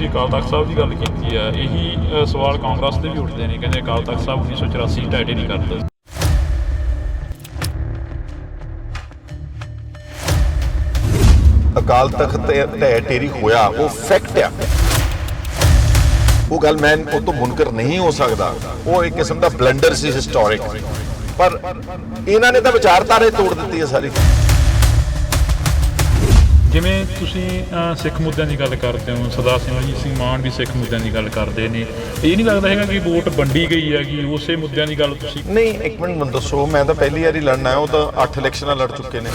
ਤੁਸੀਂ ਅਕਾਲ ਤਖਤ ਸਾਹਿਬ ਦੀ ਗੱਲ ਕੀਤੀ ਆ ਇਹੀ ਸਵਾਲ ਕਾਂਗਰਸ ਦੇ ਵੀ ਉੱਠਦੇ ਨੇ, ਕਹਿੰਦੇ ਅਕਾਲ ਤਖਤ ਸਾਹਿਬ 1984 ਢਾਈ ਨਹੀਂ ਕਰਦਾ ਅਕਾਲ ਤਖਤ ਢਹਿ ਢੇਰੀ ਹੋਇਆ, ਉਹ ਫੈਕਟ ਆ। ਉਹ ਗੱਲ ਮੈਂ ਉਹ ਤੋਂ ਮੁਨਕਰ ਨਹੀਂ ਹੋ ਸਕਦਾ। ਉਹ ਇੱਕ ਕਿਸਮ ਦਾ ਬਲੰਡਰ ਸੀ ਹਿਸਟੋਰਿਕ ਪਰ ਇਹਨਾਂ ਨੇ ਤਾਂ ਵਿਚਾਰਧਾਰੇ ਤੋੜ ਦਿੱਤੀ ਹੈ ਸਾਰੀ। ਜਿਵੇਂ ਤੁਸੀਂ ਸਿੱਖ ਮੁੱਦਿਆਂ ਦੀ ਗੱਲ ਕਰਦੇ ਹੋ ਸਰਦਾਰ ਸਿਮਰਜੀਤ ਸਿੰਘ ਮਾਨ ਵੀ ਸਿੱਖ ਮੁੱਦਿਆਂ ਦੀ ਗੱਲ ਕਰਦੇ ਨੇ। ਇਹ ਨਹੀਂ ਲੱਗਦਾ ਹੈਗਾ ਕਿ ਵੋਟ ਵੰਡੀ ਗਈ ਹੈਗੀ ਉਸੇ ਮੁੱਦਿਆਂ ਦੀ ਗੱਲ ਤੁਸੀਂ ਨਹੀਂ ਇੱਕ ਮਿੰਟ ਮੈਨੂੰ ਦੱਸੋ ਮੈਂ ਤਾਂ ਪਹਿਲੀ ਵਾਰੀ ਲੜਨ ਆਇਆ ਉਹ ਤਾਂ 8 ਇਲੈਕਸ਼ਨਾਂ ਲੜ ਚੁੱਕੇ ਨੇ।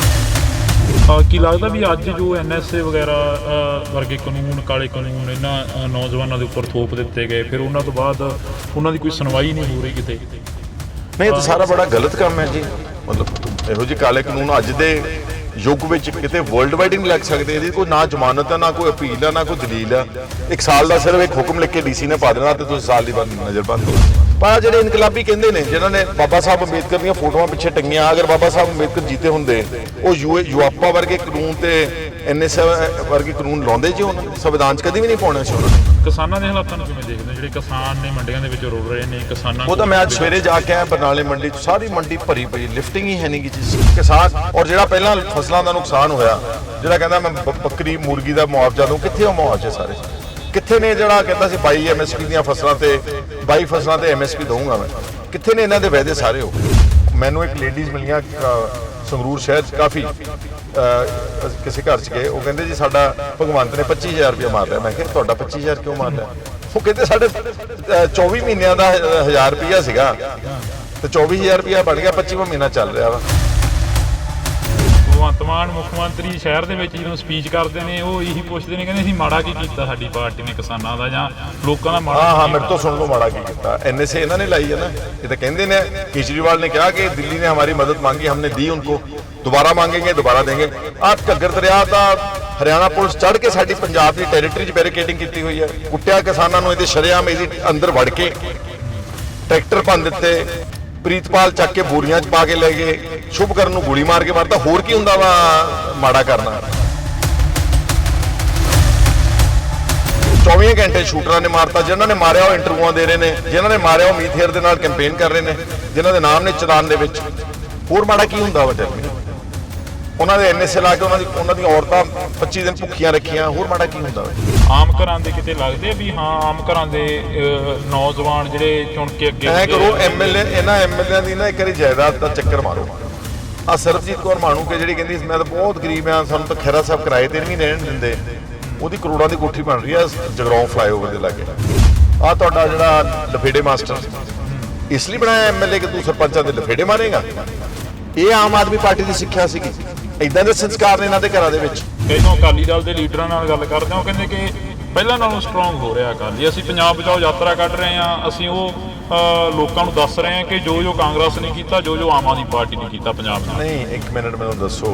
ਕੀ ਲੱਗਦਾ ਵੀ ਅੱਜ ਜੋ ਐਨਐਸਏ ਵਗੈਰਾ ਵਰਗੇ ਕਾਨੂੰਨ ਕਾਲੇ ਕਾਨੂੰਨ ਇਹਨਾਂ ਨੌਜਵਾਨਾਂ ਦੇ ਉੱਪਰ ਥੋਪ ਦਿੱਤੇ ਗਏ ਫਿਰ ਉਹਨਾਂ ਤੋਂ ਬਾਅਦ ਉਹਨਾਂ ਦੀ ਕੋਈ ਸੁਣਵਾਈ ਨਹੀਂ ਹੋ ਰਹੀ ਕਿਤੇ? ਨਹੀਂ ਇਹ ਤਾਂ ਸਾਰਾ ਬੜਾ ਗਲਤ ਕੰਮ ਹੈ ਜੀ। ਮਤਲਬ ਇਹੋ ਜਿਹੇ ਕਾਲੇ ਕਾਨੂੰਨ ਅੱਜ ਦੇ ਯੁੱਗ ਵਿੱਚ ਕਿਤੇ ਵਰਲਡ ਵਾਈਡ ਨਹੀਂ ਲੱਗ ਸਕਦੇ ਇਹਦੀ ਕੋਈ ਨਾ ਜ਼ਮਾਨਤ ਹੈ ਨਾ ਕੋਈ ਅਪੀਲ ਹੈ ਨਾ ਕੋਈ ਦਲੀਲ ਹੈ ਇੱਕ ਸਾਲ ਦਾ ਸਿਰਫ ਇੱਕ ਹੁਕਮ ਲਿਖ ਕੇ ਡੀਸੀ ਨੇ ਪਾ ਦੇਣਾ ਤੇ ਤੁਸੀਂ ਸਾਲ ਦੀ ਬੰਦ ਨਜ਼ਰਬੰਦ ਹੋ ਪਰ ਜਿਹੜੇ ਇਨਕਲਾਬੀ ਕਹਿੰਦੇ ਨੇ, ਜਿਨ੍ਹਾਂ ਨੇ ਬਾਬਾ ਸਾਹਿਬ ਅੰਬੇਦਕਰ ਦੀਆਂ ਫੋਟੋਆਂ ਪਿੱਛੇ ਟੰਗੀਆਂ, ਅਗਰ ਬਾਬਾ ਸਾਹਿਬ ਅੰਬੇਦਕਰ ਜੀਤੇ ਹੁੰਦੇ, ਉਹ ਯੂਆਪਾ ਵਰਗੇ ਕਾਨੂੰਨ ਤੇ ਐਨਐਸ ਵਰਗੇ ਕਾਨੂੰਨ ਲਾਉਂਦੇ ਜੀ ਉਹਨਾਂ ਨੇ ਸੰਵਿਧਾਨ 'ਚ ਕਦੀ ਵੀ ਨਹੀਂ ਪਾਉਣਾ ਸੀ ਉਹਨਾਂ ਨੇ ਕਿਸਾਨਾਂ ਦੇ ਹਾਲਾਤਾਂ ਨੂੰ ਕਿਵੇਂ ਦੇਖਦੇ ਹੋ? ਜਿਹੜੇ ਕਿਸਾਨ ਨੇ ਮੰਡੀਆਂ ਦੇ ਵਿੱਚ ਰੁਲ ਰਹੇ ਨੇ ਕਿਸਾਨਾਂ ਉਹ ਤਾਂ ਮੈਂ ਅੱਜ ਸਵੇਰੇ ਜਾ ਕੇ ਆਇਆ ਬਰਨਾਲੇ ਮੰਡੀ ਚ ਸਾਰੀ ਮੰਡੀ ਭਰੀ ਪਈ ਲਿਫਟਿੰਗ ਹੀ ਹੈ ਨਹੀਂ ਕੀ ਚੀਜ਼ ਕਿਸਾਨ ਔਰ ਜਿਹੜਾ ਪਹਿਲਾਂ ਫਸਲਾਂ ਦਾ ਨੁਕਸਾਨ ਹੋਇਆ ਜਿਹੜਾ ਕਹਿੰਦਾ ਮੈਂ ਬੱਕਰੀ ਮੁਰਗੀ ਦਾ ਮੁਆਵਜ਼ਾ ਦਊਂ ਕਿੱਥੇ ਉਹ ਮੁਆਵਜ਼ੇ ਸਾਰੇ? ਕਿੱਥੇ ਨੇ ਜਿਹੜਾ ਕਹਿੰਦਾ ਸੀ 22 ਐਮਐਸਪੀ ਦੀਆਂ ਫਸਲਾਂ ਤੇ 22 ਫਸਲਾਂ ਤੇ ਐਮਐਸਪੀ ਦਊਂਗਾ ਮੈਂ? ਕਿੱਥੇ ਨੇ ਇਹਨਾਂ ਦੇ ਵਾਅਦੇ ਸਾਰੇ ਹੋ ਮੈਨੂੰ ਇੱਕ ਲੇਡੀਜ਼ ਮਿਲੀਆਂ ਸੰਗਰੂਰ ਸ਼ਹਿਰ ਚ ਕਾਫੀ ਕਿਸੇ ਘਰ ਚ ਗਏ। ਉਹ ਕਹਿੰਦੇ ਜੀ ਸਾਡਾ ਭਗਵੰਤ ਨੇ 25000 ਰੁਪਏ ਮਾਰ ਲਿਆ ਮੈਂ ਕਿਹਾ ਤੁਹਾਡਾ 25000 ਕਿਉਂ ਮਾਰ ਲਿਆ ਉਹ ਕਹਿੰਦੇ ਸਾਡੇ ਅ, 24 ਮਹੀਨਿਆਂ ਦਾ 1000 ਰੁਪਿਆ ਸੀਗਾ। ਤੇ 24000 ਰੁਪਿਆ ਬਣ ਗਿਆ 25ਵਾਂ ਮਹੀਨਾ ਚੱਲ ਰਿਹਾ ਵਾ। ਭਗਵੰਤ ਮਾਨ ਮੁੱਖ ਮੰਤਰੀ ਸ਼ਹਿਰ ਦੇ ਵਿੱਚ ਜਦੋਂ ਸਪੀਚ ਕਰਦੇ ਨੇ ਉਹ ਇਹੀ ਪੁੱਛਦੇ ਨੇ ਕਹਿੰਦੇ ਅਸੀਂ ਮਾੜਾ ਕੀ ਕੀਤਾ ਸਾਡੀ ਪਾਰਟੀ ਨੇ ਕਿਸਾਨਾਂ ਦਾ ਜਾਂ ਲੋਕਾਂ ਦਾ ਮਾੜਾ ਹਾਂ ਹਾਂ ਕੀ ਮੇਰੇ ਤੋਂ ਸੁਣ ਲਓ ਮਾੜਾ ਕੀ ਕੀਤਾ ਐਨਐਸਏ ਇਹਨਾਂ ਨੇ ਲਾਈ ਹੈ ਨਾ ਇਹ ਤਾਂ ਕਹਿੰਦੇ ਨੇ ਕੇਜਰੀਵਾਲ ਨੇ ਕਿਹਾ ਕਿ ਦਿੱਲੀ ਨੇ हमारी मदद मांगी हमने दी उनको दोबारा मांगेंगे दोबारा देंगे ਆਹ ਘੱਗਰ ਦਰਿਆ ਦਾ ਹਰਿਆਣਾ ਪੁਲਿਸ ਚੜ ਕੇ ਸਾਡੀ ਪੰਜਾਬ ਦੀ ਟੈਰੀਟਰੀ 'ਚ ਬੈਰੀਕੇਡਿੰਗ ਕੀਤੀ ਹੋਈ ਹੈ ਕੁੱਟਿਆ ਕਿਸਾਨਾਂ ਨੂੰ ਇਹਦੇ ਸ਼ਰੇਆਮ ਇਹਦੀ ਅੰਦਰ ਵੜ ਕੇ ਟਰੈਕਟਰ ਭੰਨ ਦਿੱਤੇ ਪ੍ਰੀਤਪਾਲ ਚੱਕ ਕੇ ਬੋਰੀਆਂ 'ਚ ਪਾ ਕੇ ਲੈ ਗਏ। ਸ਼ੁਭਕਰਨ ਨੂੰ ਗੋਲੀ ਮਾਰ ਕੇ ਮਾਰਤਾ। ਹੋਰ ਕੀ ਹੁੰਦਾ ਵਾ ਮਾੜਾ ਕਰਨਾ। 24 ਘੰਟੇ ਸ਼ੂਟਰਾਂ ਨੇ ਮਾਰਤਾ। ਜਿਨ੍ਹਾਂ ਨੇ ਮਾਰਿਆ ਉਹ ਇੰਟਰਵਿਊਆਂ ਦੇ ਰਹੇ ਨੇ। ਜਿਨ੍ਹਾਂ ਨੇ ਮਾਰਿਆ ਉਹ ਮੀਥੇਰ ਦੇ ਨਾਲ ਕੈਂਪੇਨ ਕਰ ਰਹੇ ਨੇ। ਜਿਨ੍ਹਾਂ ਦੇ ਨਾਮ ਨੇ ਚਲਾਨ ਦੇ ਵਿੱਚ। ਹੋਰ ਮਾੜਾ ਕੀ ਹੁੰਦਾ ਵਾ ਟੈਲ ਉਹਨਾਂ ਦੇ ਐਨਐਸਏ ਲਾ ਕੇ ਉਹਨਾਂ ਦੀ ਉਹਨਾਂ ਦੀਆਂ ਔਰਤਾਂ 25 ਦਿਨ ਭੁੱਖੀਆਂ ਰੱਖੀਆਂ। ਹੋਰ ਮਾੜਾ ਕੀ ਹੁੰਦਾ? ਵਾ ਆਮ ਘਰਾਂ ਦੇ ਕਿਤੇ ਲੱਗਦੇ ਵੀ ਹਾਂ ਆਮ ਘਰਾਂ ਦੇ ਅਹ, ਨੌਜਵਾਨ ਜਿਹੜੇ ਚੁਣ ਕੇ ਅੱਗੇ ਐ ਕਰੋ। ਐਮਐਲਏ ਇਹਨਾਂ ਐਮਐਲਏ ਦੀ ਨਾ ਇੱਕ ਵਾਰੀ ਜਾਇਦਾਦ ਦਾ ਚੱਕਰ ਮਾਰੋ। ਆ ਸਰਬਜੀਤ ਕੌਰ ਮਾਣੂ ਕੇ ਜਿਹੜੀ ਕਹਿੰਦੀ ਸੀ, ਮੈਂ ਤਾਂ ਬਹੁਤ ਗਰੀਬ ਆ ਸਾਨੂੰ ਤਾਂ ਖੈਰਾ ਸਾਹਿਬ ਕਿਰਾਏ ਤੇ ਨਹੀਂ ਰਹਿਣ ਦਿੰਦੇ। ਉਹਦੀ ਕਰੋੜਾਂ ਦੀ ਕੋਠੀ ਬਣ ਰਹੀ ਆ ਜਗਰਾਉਂ ਫਲਾਈਓਵਰ ਦੇ ਲਾਗੇ। ਆ ਤੁਹਾਡਾ ਜਿਹੜਾ ਲਫੇੜੇ ਮਾਸਟਰ ਇਸ ਲਈ ਬਣਾਇਆ ਐਮਐਲਏ ਕਿ ਤੂੰ ਸਰਪੰਚਾਂ ਦੇ ਲਫੇੜੇ ਮਾਰੇਗਾ? ਇਹ ਆਮ ਆਦਮੀ ਪਾਰਟੀ ਦੀ ਸਿੱਖਿਆ ਸੀਗੀ। ਇਦਾਂ ਦੇ ਸੰਸਕਾਰ ਨੇ ਇਹਨਾਂ ਦੇ ਘਰਾਂ ਦੇ ਵਿੱਚ। ਜਦੋਂ ਅਕਾਲੀ ਦਲ ਦੇ ਲੀਡਰਾਂ ਨਾਲ ਗੱਲ ਕਰਦੇ ਹਾਂ ਉਹ ਕਹਿੰਦੇ ਕਿ ਪਹਿਲਾਂ ਨਾਲੋਂ ਸਟਰੋਂਗ ਹੋ ਰਿਹਾ ਅਕਾਲੀ। ਅਸੀਂ ਪੰਜਾਬ ਬਚਾਓ ਯਾਤਰਾ ਕੱਢ ਰਹੇ ਹਾਂ ਅਸੀਂ ਉਹ ਲੋਕਾਂ ਨੂੰ ਦੱਸ ਰਹੇ ਹਾਂ ਕਿ ਜੋ ਜੋ ਕਾਂਗਰਸ ਨੇ ਕੀਤਾ ਜੋ ਜੋ ਆਮ ਆਦਮੀ ਪਾਰਟੀ ਨੇ ਕੀਤਾ ਪੰਜਾਬ ਨਾਲ। ਨਹੀਂ ਇੱਕ ਮਿੰਟ ਮੈਨੂੰ ਦੱਸੋ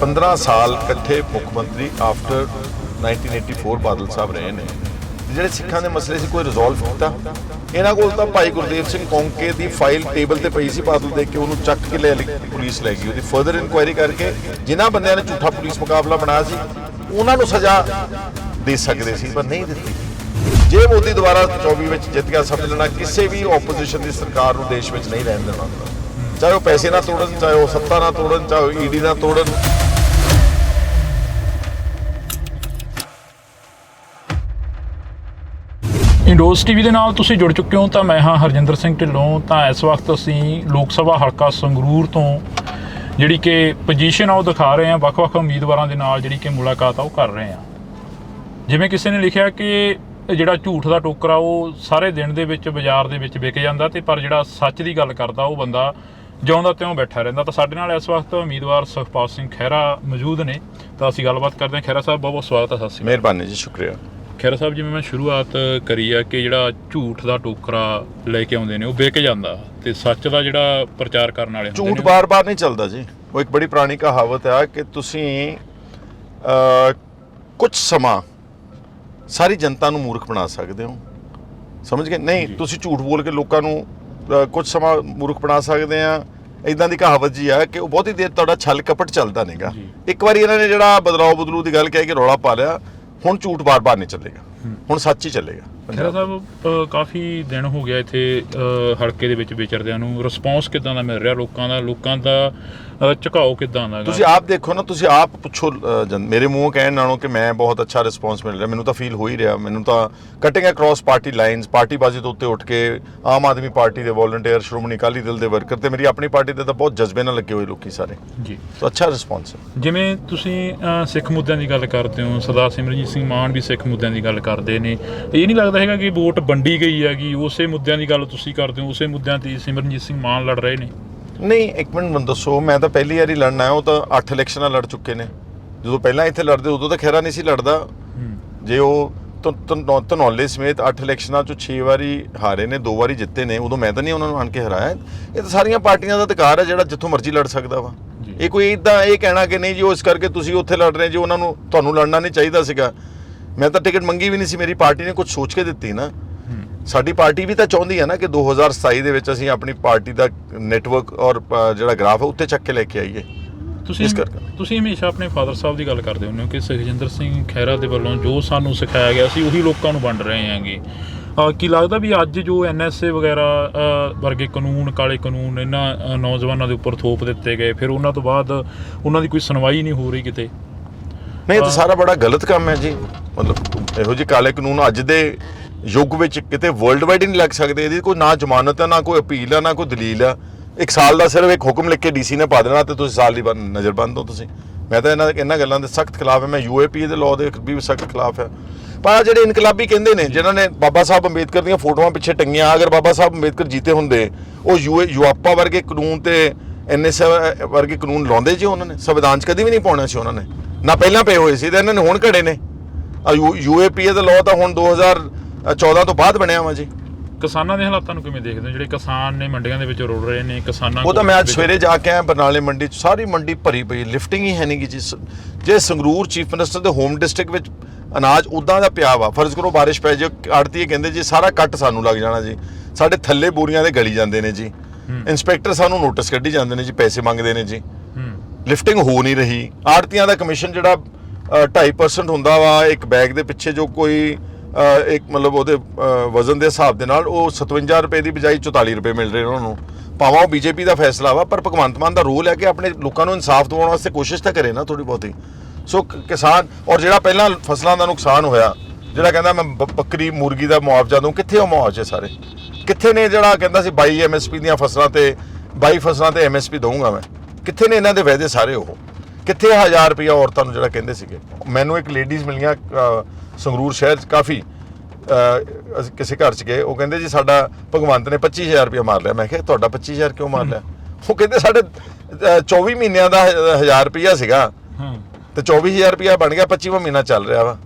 15 ਸਾਲ ਇਕੱਠੇ ਮੁੱਖ ਮੰਤਰੀ ਆਫਟਰ 1984 ਬਾਦਲ ਸਾਹਿਬ ਰਹੇ ਨੇ। ਜਿਹੜੇ ਸਿੱਖਾਂ ਦੇ ਮਸਲੇ ਸੀ, ਕੋਈ ਰਿਜ਼ੋਲਵ ਕੀਤਾ? ਇਹਨਾਂ ਕੋਲ ਤਾਂ ਭਾਈ ਗੁਰਦੇਵ ਸਿੰਘ ਕੌਂਕੇ ਦੀ ਫਾਈਲ ਟੇਬਲ ਤੇ ਪਈ ਸੀ ਬਾਦਲ ਦੇ ਕੇ ਉਹਨੂੰ ਚੱਕ ਕੇ ਲੈ ਲਈ, ਪੁਲਿਸ ਲੈ ਗਈ। ਉਹਦੀ ਫਰਦਰ ਇਨਕੁਆਇਰੀ ਕਰਕੇ ਜਿਨ੍ਹਾਂ ਬੰਦਿਆਂ ਨੇ ਝੂਠਾ ਪੁਲਿਸ ਮੁਕਾਬਲਾ ਬਣਾਇਆ ਸੀ, ਉਹਨਾਂ ਨੂੰ ਸਜ਼ਾ ਦੇ ਸਕਦੇ ਸੀ, ਪਰ ਨਹੀਂ ਦਿੱਤੀ। ਜੇ ਮੋਦੀ ਦੁਬਾਰਾ 24 ਵਿੱਚ ਜਿੱਤ ਗਿਆ, ਸਮਝ ਲੈਣਾ, ਕਿਸੇ ਵੀ ਆਪੋਜੀਸ਼ਨ ਦੀ ਸਰਕਾਰ ਨੂੰ ਦੇਸ਼ ਵਿੱਚ ਨਹੀਂ ਰਹਿਣ ਦੇਣਾ। ਚਾਹੇ ਉਹ ਪੈਸੇ ਨਾਲ ਤੋੜਨ, ਚਾਹੇ ਉਹ ਸੱਤਾ ਨਾਲ ਤੋੜਨ, ਚਾਹੇ ਉਹ ਈਡੀ ਨਾਲ ਤੋੜਨ ਇੰਡੋਸ ਟੀਵੀ ਦੇ ਨਾਲ ਤੁਸੀਂ ਜੁੜ ਚੁੱਕੇ ਹੋ ਤਾਂ ਮੈਂ ਹਾਂ ਹਰਜਿੰਦਰ ਸਿੰਘ ਢਿੱਲੋਂ। ਤਾਂ ਇਸ ਵਕਤ ਅਸੀਂ ਲੋਕ ਸਭਾ ਹਲਕਾ ਸੰਗਰੂਰ ਤੋਂ ਜਿਹੜੀ ਕਿ ਪੋਜੀਸ਼ਨ ਆ ਉਹ ਦਿਖਾ ਰਹੇ ਹਾਂ, ਵੱਖ-ਵੱਖ ਉਮੀਦਵਾਰਾਂ ਦੇ ਨਾਲ ਜਿਹੜੀ ਕਿ ਮੁਲਾਕਾਤ ਆ ਉਹ ਕਰ ਰਹੇ ਹਾਂ। ਜਿਵੇਂ ਕਿਸੇ ਨੇ ਲਿਖਿਆ ਕਿ ਜਿਹੜਾ ਝੂਠ ਦਾ ਟੋਕਰਾ ਉਹ ਸਾਰੇ ਦਿਨ ਦੇ ਵਿੱਚ ਬਾਜ਼ਾਰ ਦੇ ਵਿੱਚ ਵਿਕ ਜਾਂਦਾ ਤੇ ਪਰ ਜਿਹੜਾ ਸੱਚ ਦੀ ਗੱਲ ਕਰਦਾ ਉਹ ਬੰਦਾ ਜਿਉਂਦਾ ਤਿਉਂ ਬੈਠਾ ਰਹਿੰਦਾ। ਤਾਂ ਸਾਡੇ ਨਾਲ ਇਸ ਵਕਤ ਉਮੀਦਵਾਰ ਸੁਖਪਾਲ ਸਿੰਘ ਖਹਿਰਾ ਮੌਜੂਦ ਨੇ। ਤਾਂ ਅਸੀਂ ਗੱਲਬਾਤ ਕਰਦੇ ਹਾਂ। ਖਹਿਰਾ ਸਾਹਿਬ ਬਹੁਤ ਬਹੁਤ ਸਵਾਗਤ ਹੈ, ਸਤਿ ਸ਼੍ਰੀ ਅਕਾਲ। ਮਿਹਰਬਾਨੀ ਜੀ, ਸ਼ੁਕਰੀਆ। ਖੈਰਾ ਸਾਹਿਬ ਜਿਵੇਂ ਮੈਂ ਸ਼ੁਰੂਆਤ ਕਰੀ ਆ ਕਿ ਜਿਹੜਾ ਝੂਠ ਦਾ ਟੋਕਰਾ ਲੈ ਕੇ ਆਉਂਦੇ ਨੇ ਉਹ ਵਿਕ ਜਾਂਦਾ ਤੇ ਸੱਚ ਦਾ ਜਿਹੜਾ ਪ੍ਰਚਾਰ ਕਰਨ ਵਾਲੇ ਹੁੰਦੇ ਝੂਠ ਨੇ ਬਾਰ-ਬਾਰ ਨਹੀਂ ਚੱਲਦਾ ਜੀ। ਉਹ ਇੱਕ ਬੜੀ ਪੁਰਾਣੀ ਕਹਾਵਤ ਹੈ ਕਿ ਤੁਸੀਂ ਕੁਝ ਸਮਾਂ ਸਾਰੀ ਜਨਤਾ ਨੂੰ ਮੂਰਖ ਬਣਾ ਸਕਦੇ ਹੋ। ਸਮਝ ਗਏ? ਨਹੀਂ ਤੁਸੀਂ ਝੂਠ ਬੋਲ ਕੇ ਲੋਕਾਂ ਨੂੰ ਕੁਝ ਸਮਾਂ ਮੂਰਖ ਬਣਾ ਸਕਦੇ ਆ। ਇਦਾਂ ਦੀ ਕਹਾਵਤ ਜੀ ਆ ਕਿ ਉਹ ਬਹੁਤੀ ਦੇਰ ਤੁਹਾਡਾ ਛਲ ਕਪਟ ਚੱਲਦਾ ਨਹੀਂਗਾ। ਇੱਕ ਵਾਰੀ ਇਹਨਾਂ ਨੇ ਜਿਹੜਾ ਬਦਲਾਅ ਬਦਲੂ ਦੀ ਗੱਲ ਕਹਿ ਕੇ ਰੌਲਾ ਪਾ ਲਿਆ ਹੁਣ ਝੂਠ ਬਾਰ-ਬਾਰ ਨਹੀਂ ਚੱਲੇਗਾ। ਹੁਣ ਸੱਚ ਹੀ ਚੱਲੇਗਾ। ਖੇਰਾ ਸਾਹਿਬ ਅ, ਕਾਫੀ ਦਿਨ ਹੋ ਗਿਆ ਇੱਥੇ ਅ, ਹਲਕੇ ਦੇ ਵਿੱਚ ਵਿਚਰਦਿਆਂ ਨੂੰ। ਰਿਸਪੌਂਸ ਕਿਦਾਂ ਦਾ ਮਿਲ ਰਿਹਾ ਲੋਕਾਂ ਦਾ? ਲੋਕਾਂ ਦਾ ਝੁਕਾਓ ਕਿਦਾਂ ਦਾ? ਤੁਸੀਂ ਆਪ ਦੇਖੋ ਨਾ ਤੁਸੀਂ ਆਪ ਪੁੱਛੋ ਮੇਰੇ ਮੂੰਹੋਂ ਕਹਿਣ ਨਾਲੋਂ ਕਿ ਮੈਂ ਬਹੁਤ ਅੱਛਾ ਰਿਸਪੌਂਸ ਮਿਲ ਰਿਹਾ। ਮੈਨੂੰ ਤਾਂ ਫੀਲ ਹੋ ਹੀ ਰਿਹਾ। ਮੈਨੂੰ ਤਾਂ cutting across party lines party ਬਾਜ਼ੀ ਤੋਂ ਉੱਤੇ ਉੱਠ ਕੇ ਆਮ ਆਦਮੀ ਪਾਰਟੀ ਦੇ ਵੋਲੰਟੀਅਰ ਸ਼੍ਰੋਮਣੀ ਅਕਾਲੀ ਦਲ ਦੇ ਵਰਕਰ ਤੇ ਮੇਰੀ ਆਪਣੀ ਪਾਰਟੀ ਦੇ ਤਾਂ ਬਹੁਤ ਜਜ਼ਬੇ ਨਾਲ ਲੱਗੇ ਹੋਏ ਲੋਕੀ ਸਾਰੇ। ਜੀ। ਸੋ ਅੱਛਾ ਰਿਸਪੌਂਸ ਹੈ। ਜਿਵੇਂ ਤੁਸੀਂ ਸਿੱਖ ਮੁੱਦਿਆਂ ਦੀ ਗੱਲ ਕਰਦੇ ਹੋ ਸਰਦਾਰ ਸਿਮਰਨਜੀਤ ਸਿੰਘ ਮਾਨ ਵੀ ਸਿੱਖ ਮੁੱਦਿਆਂ ਦੀ ਗੱਲ ਕਰਦੇ ਨੇ। ਇਹ ਨਹੀਂ ਲੱਗਦਾ ਹੈਗਾ ਕਿ ਵੋਟ ਵੰਡੀ ਗਈ ਹੈਗੀ ਉਸੇ ਮੁੱਦਿਆਂ ਦੀ ਗੱਲ ਤੁਸੀਂ ਕਰਦੇ ਹੋ ਉਸੇ ਮੁੱਦਿਆਂ ਤੇ ਸਿਮਰਨਜੀਤ ਸਿੰਘ ਮਾਨ ਲੜ ਰਹੇ ਨੇ। ਨਹੀਂ ਇੱਕ ਮਿੰਟ ਮੈਨੂੰ ਦੱਸੋ ਮੈਂ ਤਾਂ ਪਹਿਲੀ ਵਾਰੀ ਲੜਨ ਆਇਆ ਉਹ ਤਾਂ 8 ਇਲੈਕਸ਼ਨਾਂ ਲੜ ਚੁੱਕੇ ਨੇ। ਜਦੋਂ ਪਹਿਲਾਂ ਇੱਥੇ ਲੜਦੇ ਉਦੋਂ ਤਾਂ ਖੈਰਾ ਨਹੀਂ ਸੀ ਲੜਦਾ। ਜੇ ਉਹ ਧਨੌਲੇ ਸਮੇਤ 8 ਇਲੈਕਸ਼ਨਾਂ ਚੋਂ 6 ਵਾਰੀ ਹਾਰੇ ਨੇ ਦੋ ਵਾਰੀ ਜਿੱਤੇ ਨੇ ਉਦੋਂ ਮੈਂ ਤਾਂ ਨਹੀਂ ਉਹਨਾਂ ਨੂੰ ਆਣ ਕੇ ਹਰਾਇਆ। ਇਹ ਤਾਂ ਸਾਰੀਆਂ ਪਾਰਟੀਆਂ ਦਾ ਅਧਿਕਾਰ ਹੈ ਜਿਹੜਾ ਜਿੱਥੋਂ ਮਰਜ਼ੀ ਲੜ ਸਕਦਾ ਵਾ। ਇਹ ਕੋਈ ਇਦਾਂ ਇਹ ਕਹਿਣਾ ਕਿ ਨਹੀਂ ਜੀ ਉਹ ਇਸ ਕਰਕੇ ਤੁਸੀਂ ਉੱਥੇ ਲੜ ਰਹੇ ਜੀ ਉਹਨਾਂ ਨੂੰ ਤੁਹਾਨੂੰ ਲੜਨਾ ਨਹੀਂ ਚਾਹੀਦਾ ਸੀਗਾ। ਮੈਂ ਤਾਂ ਟਿਕਟ ਮੰਗੀ ਵੀ ਨਹੀਂ ਸੀ ਮੇਰੀ ਪਾਰਟੀ ਨੇ ਕੁਝ ਸੋਚ ਕੇ ਦਿੱਤੀ ਨਾ। ਸਾਡੀ ਪਾਰਟੀ ਵੀ ਤਾਂ ਚਾਹੁੰਦੀ ਹੈ ਨਾ ਕਿ 2027 ਦੇ ਵਿੱਚ ਅਸੀਂ ਆਪਣੀ ਪਾਰਟੀ ਦਾ ਨੈਟਵਰਕ ਔਰ ਜਿਹੜਾ ਗ੍ਰਾਫ ਹੈ ਉੱਤੇ ਚੱਕ ਕੇ ਲੈ ਕੇ ਆਈਏ। ਤੁਸੀਂ ਇਸ ਕਰਕੇ। ਤੁਸੀਂ ਹਮੇਸ਼ਾ ਆਪਣੇ ਫਾਦਰ ਸਾਹਿਬ ਦੀ ਗੱਲ ਕਰਦੇ ਹੁੰਦੇ ਹੋ ਕਿ ਸੁਖਜਿੰਦਰ ਸਿੰਘ ਖਹਿਰਾ ਦੇ ਵੱਲੋਂ ਜੋ ਸਾਨੂੰ ਸਿਖਾਇਆ ਗਿਆ ਸੀ ਉਹੀ ਲੋਕਾਂ ਨੂੰ ਵੰਡ ਰਹੇ ਹਾਂਗੇ। ਕੀ ਲੱਗਦਾ ਵੀ ਅੱਜ ਜੋ ਐਨਐਸਏ ਵਗੈਰਾ ਵਰਗੇ ਕਾਨੂੰਨ ਕਾਲੇ ਕਾਨੂੰਨ ਇਹਨਾਂ ਨੌਜਵਾਨਾਂ ਦੇ ਉੱਪਰ ਥੋਪ ਦਿੱਤੇ ਗਏ ਫਿਰ ਉਹਨਾਂ ਤੋਂ ਬਾਅਦ ਉਹਨਾਂ ਦੀ ਕੋਈ ਸੁਣਵਾਈ ਨਹੀਂ ਹੋ ਰਹੀ ਕਿਤੇ? ਨਹੀਂ ਇਹ ਤਾਂ ਸਾਰਾ ਬੜਾ ਗਲਤ ਕੰਮ ਹੈ ਜੀ। ਮਤਲਬ ਇਹੋ ਜਿਹੇ ਕਾਲੇ ਕਾਨੂੰਨ ਅੱਜ ਦੇ ਯੁੱਗ ਵਿੱਚ ਕਿਤੇ ਵਰਲਡ ਵਾਈਡ ਨਹੀਂ ਲੱਗ ਸਕਦੇ, ਇਹਦੀ ਕੋਈ ਨਾ ਜ਼ਮਾਨਤ ਹੈ ਨਾ ਕੋਈ ਅਪੀਲ ਹੈ ਨਾ ਕੋਈ ਦਲੀਲ ਹੈ ਇੱਕ ਸਾਲ ਦਾ ਸਿਰਫ ਇੱਕ ਹੁਕਮ ਲਿਖ ਕੇ ਡੀਸੀ ਨੇ ਪਾ ਦੇਣਾ ਤੇ ਤੁਸੀਂ ਸਾਲ ਦੀ ਬੰਦ ਨਜ਼ਰ ਬੰਦ ਹੋ ਤੁਸੀਂ। ਮੈਂ ਤਾਂ ਇਹਨਾਂ ਇਹਨਾਂ ਗੱਲਾਂ ਦੇ ਸਖਤ ਖਿਲਾਫ ਹੈ, ਮੈਂ ਯੂਏਪੀ ਦੇ ਲਾਅ ਦੇ ਵੀ ਸਖਤ ਖਿਲਾਫ ਹਾਂ। ਪਰ ਜਿਹੜੇ ਇਨਕਲਾਬੀ ਕਹਿੰਦੇ ਨੇ, ਜਿਨ੍ਹਾਂ ਨੇ ਬਾਬਾ ਸਾਹਿਬ ਅੰਬੇਦਕਰ ਦੀਆਂ ਫੋਟੋਆਂ ਪਿੱਛੇ ਟੰਗੀਆਂ, ਅਗਰ ਬਾਬਾ ਸਾਹਿਬ ਅੰਬੇਦਕਰ ਜੀਤੇ ਹੁੰਦੇ, ਉਹ ਯੂਏ ਯੂਆਪਾ ਵਰਗੇ ਕਾਨੂੰਨ ਤੇ ਐਨਐਸਏ ਵਰਗੇ ਕਾਨੂੰਨ ਲਾਉਂਦੇ ਜੀ ਉਹਨਾਂ ਨੇ? ਸੰਵਿਧਾਨ 'ਚ ਕਦੀ ਵੀ ਨਹੀਂ ਪਾਉਣਾ ਸੀ ਉਹਨਾਂ ਨੇ। ਨਾ ਪਹਿਲਾਂ ਪਏ ਹੋਏ ਸੀ, ਤੇ ਇਹਨਾਂ ਨੇ ਹੁਣ ਘੜੇ ਨੇ। ਯੂਏਪੀਏ ਦਾ ਲਾਅ ਤਾਂ ਹੁਣ 2014 ਤੋਂ ਬਾਅਦ ਬਣਿਆ ਵਾ ਜੀ। ਕਿਸਾਨਾਂ ਦੇ ਹਾਲਾਤਾਂ ਨੂੰ ਕਿਵੇਂ ਦੇਖਦੇ ਹੋ? ਜਿਹੜੇ ਕਿਸਾਨ ਨੇ ਮੰਡੀਆਂ ਦੇ ਵਿੱਚ ਰੁਲ ਰਹੇ ਨੇ ਕਿਸਾਨਾਂ ਉਹ ਤਾਂ ਮੈਂ ਅੱਜ ਸਵੇਰੇ ਜਾ ਕੇ ਆਇਆ ਬਰਨਾਲੇ ਮੰਡੀ 'ਚ। ਸਾਰੀ ਮੰਡੀ ਭਰੀ ਪਈ ਲਿਫਟਿੰਗ ਹੀ ਹੈ ਨਹੀਂ ਜੀ। ਜੇ ਸੰਗਰੂਰ ਚੀਫ ਮਿਨਿਸਟਰ ਦੇ ਹੋਮ ਡਿਸਟ੍ਰਿਕਟ ਵਿੱਚ ਅਨਾਜ ਉਦਾਂ ਦਾ ਪਿਆ ਵਾ ਫਰਜ਼ ਕਰੋ ਬਾਰਿਸ਼ ਪੈ ਜੇ ਆੜਤੀਏ ਕਹਿੰਦੇ ਜੀ ਸਾਰਾ ਕੱਟ ਸਾਨੂੰ ਲੱਗ ਜਾਣਾ ਜੀ। ਸਾਡੇ ਥੱਲੇ ਬੋਰੀਆਂ ਦੇ ਗਲੀ ਜਾਂਦੇ ਨੇ ਜੀ। ਇੰਸਪੈਕਟਰ ਸਾਨੂੰ ਨੋਟਿਸ ਕੱਢੀ ਜਾਂਦੇ ਨੇ ਜੀ ਪੈਸੇ ਮੰਗਦੇ ਨੇ ਜੀ। ਲਿਫਟਿੰਗ ਹੋ ਨਹੀਂ ਰਹੀ। ਆੜਤੀਆਂ ਦਾ ਕਮਿਸ਼ਨ ਜਿਹੜਾ ਅ, 2.5% ਹੁੰਦਾ ਵਾ ਇੱਕ ਬੈਗ ਦੇ ਪਿੱਛੇ ਜੋ ਕੋਈ ਇੱਕ ਮਤਲਬ ਉਹਦੇ ਵਜ਼ਨ ਦੇ ਹਿਸਾਬ ਦੇ ਨਾਲ ਉਹ 57 ਰੁਪਏ ਦੀ ਬਜਾਈ 44 ਰੁਪਏ ਮਿਲ ਰਹੇ ਉਹਨਾਂ। ਨੂੰ ਭਾਵੇਂ ਉਹ ਬੀਜੇਪੀ ਦਾ ਫੈਸਲਾ ਵਾ, ਪਰ ਭਗਵੰਤ ਮਾਨ ਦਾ ਰੋਲ ਹੈ ਕਿ ਆਪਣੇ ਲੋਕਾਂ ਨੂੰ ਇਨਸਾਫ ਦਿਵਾਉਣ ਵਾਸਤੇ ਕੋਸ਼ਿਸ਼ ਤਾਂ ਕਰੇ ਨਾ ਥੋੜੀ ਬਹੁਤੀ। ਸੋ ਕਿਸਾਨ, ਔਰ ਜਿਹੜਾ ਪਹਿਲਾਂ ਫਸਲਾਂ ਦਾ ਨੁਕਸਾਨ ਹੋਇਆ, ਜਿਹੜਾ ਕਹਿੰਦਾ ਮੈਂ ਬੱਕਰੀ, ਮੁਰਗੀ ਦਾ ਮੁਆਵਜ਼ਾ ਦਊਂ, ਕਿੱਥੇ ਉਹ ਮੁਆਵਜ਼ੇ ਸਾਰੇ? ਕਿੱਥੇ ਨੇ ਜਿਹੜਾ ਕਹਿੰਦਾ ਸੀ 22 ਐਮਐਸਪੀ ਦੀਆਂ ਫਸਲਾਂ ਤੇ 22 ਫਸਲਾਂ ਤੇ ਐਮਐਸਪੀ ਦਊਂਗਾ ਮੈਂ? ਕਿੱਥੇ ਨੇ ਇਹਨਾਂ ਦੇ ਵਾਅਦੇ ਸਾਰੇ ਉਹ? ਕਿੱਥੇ 1000 ਰੁਪਇਆ ਔਰਤਾਂ ਨੂੰ ਜਿਹੜਾ ਕਹਿੰਦੇ ਸੀਗੇ? ਮੈਨੂੰ ਇੱਕ ਲੇਡੀਜ਼ ਮਿਲੀਆਂ ਸੰਗਰੂਰ ਸ਼ਹਿਰ 'ਚ ਕਾਫੀ ਅਸੀਂ ਕਿਸੇ ਘਰ 'ਚ ਗਏ ਉਹ ਕਹਿੰਦੇ ਜੀ ਸਾਡਾ ਭਗਵੰਤ ਨੇ 25000 ਰੁਪਇਆ ਮਾਰ ਲਿਆ। ਮੈਂ ਕਿਹਾ ਤੁਹਾਡਾ 25000 ਕਿਉਂ ਮਾਰ ਲਿਆ? ਉਹ ਕਹਿੰਦੇ ਸਾਡੇ ਅ, 24 ਮਹੀਨਿਆਂ ਦਾ 1000 ਰੁਪਇਆ ਸੀਗਾ। ਤੇ 24000 ਰੁਪਇਆ ਬਣ ਗਿਆ 25ਵਾਂ ਮਹੀਨਾ ਚੱਲ ਰਿਹਾ ਵਾ।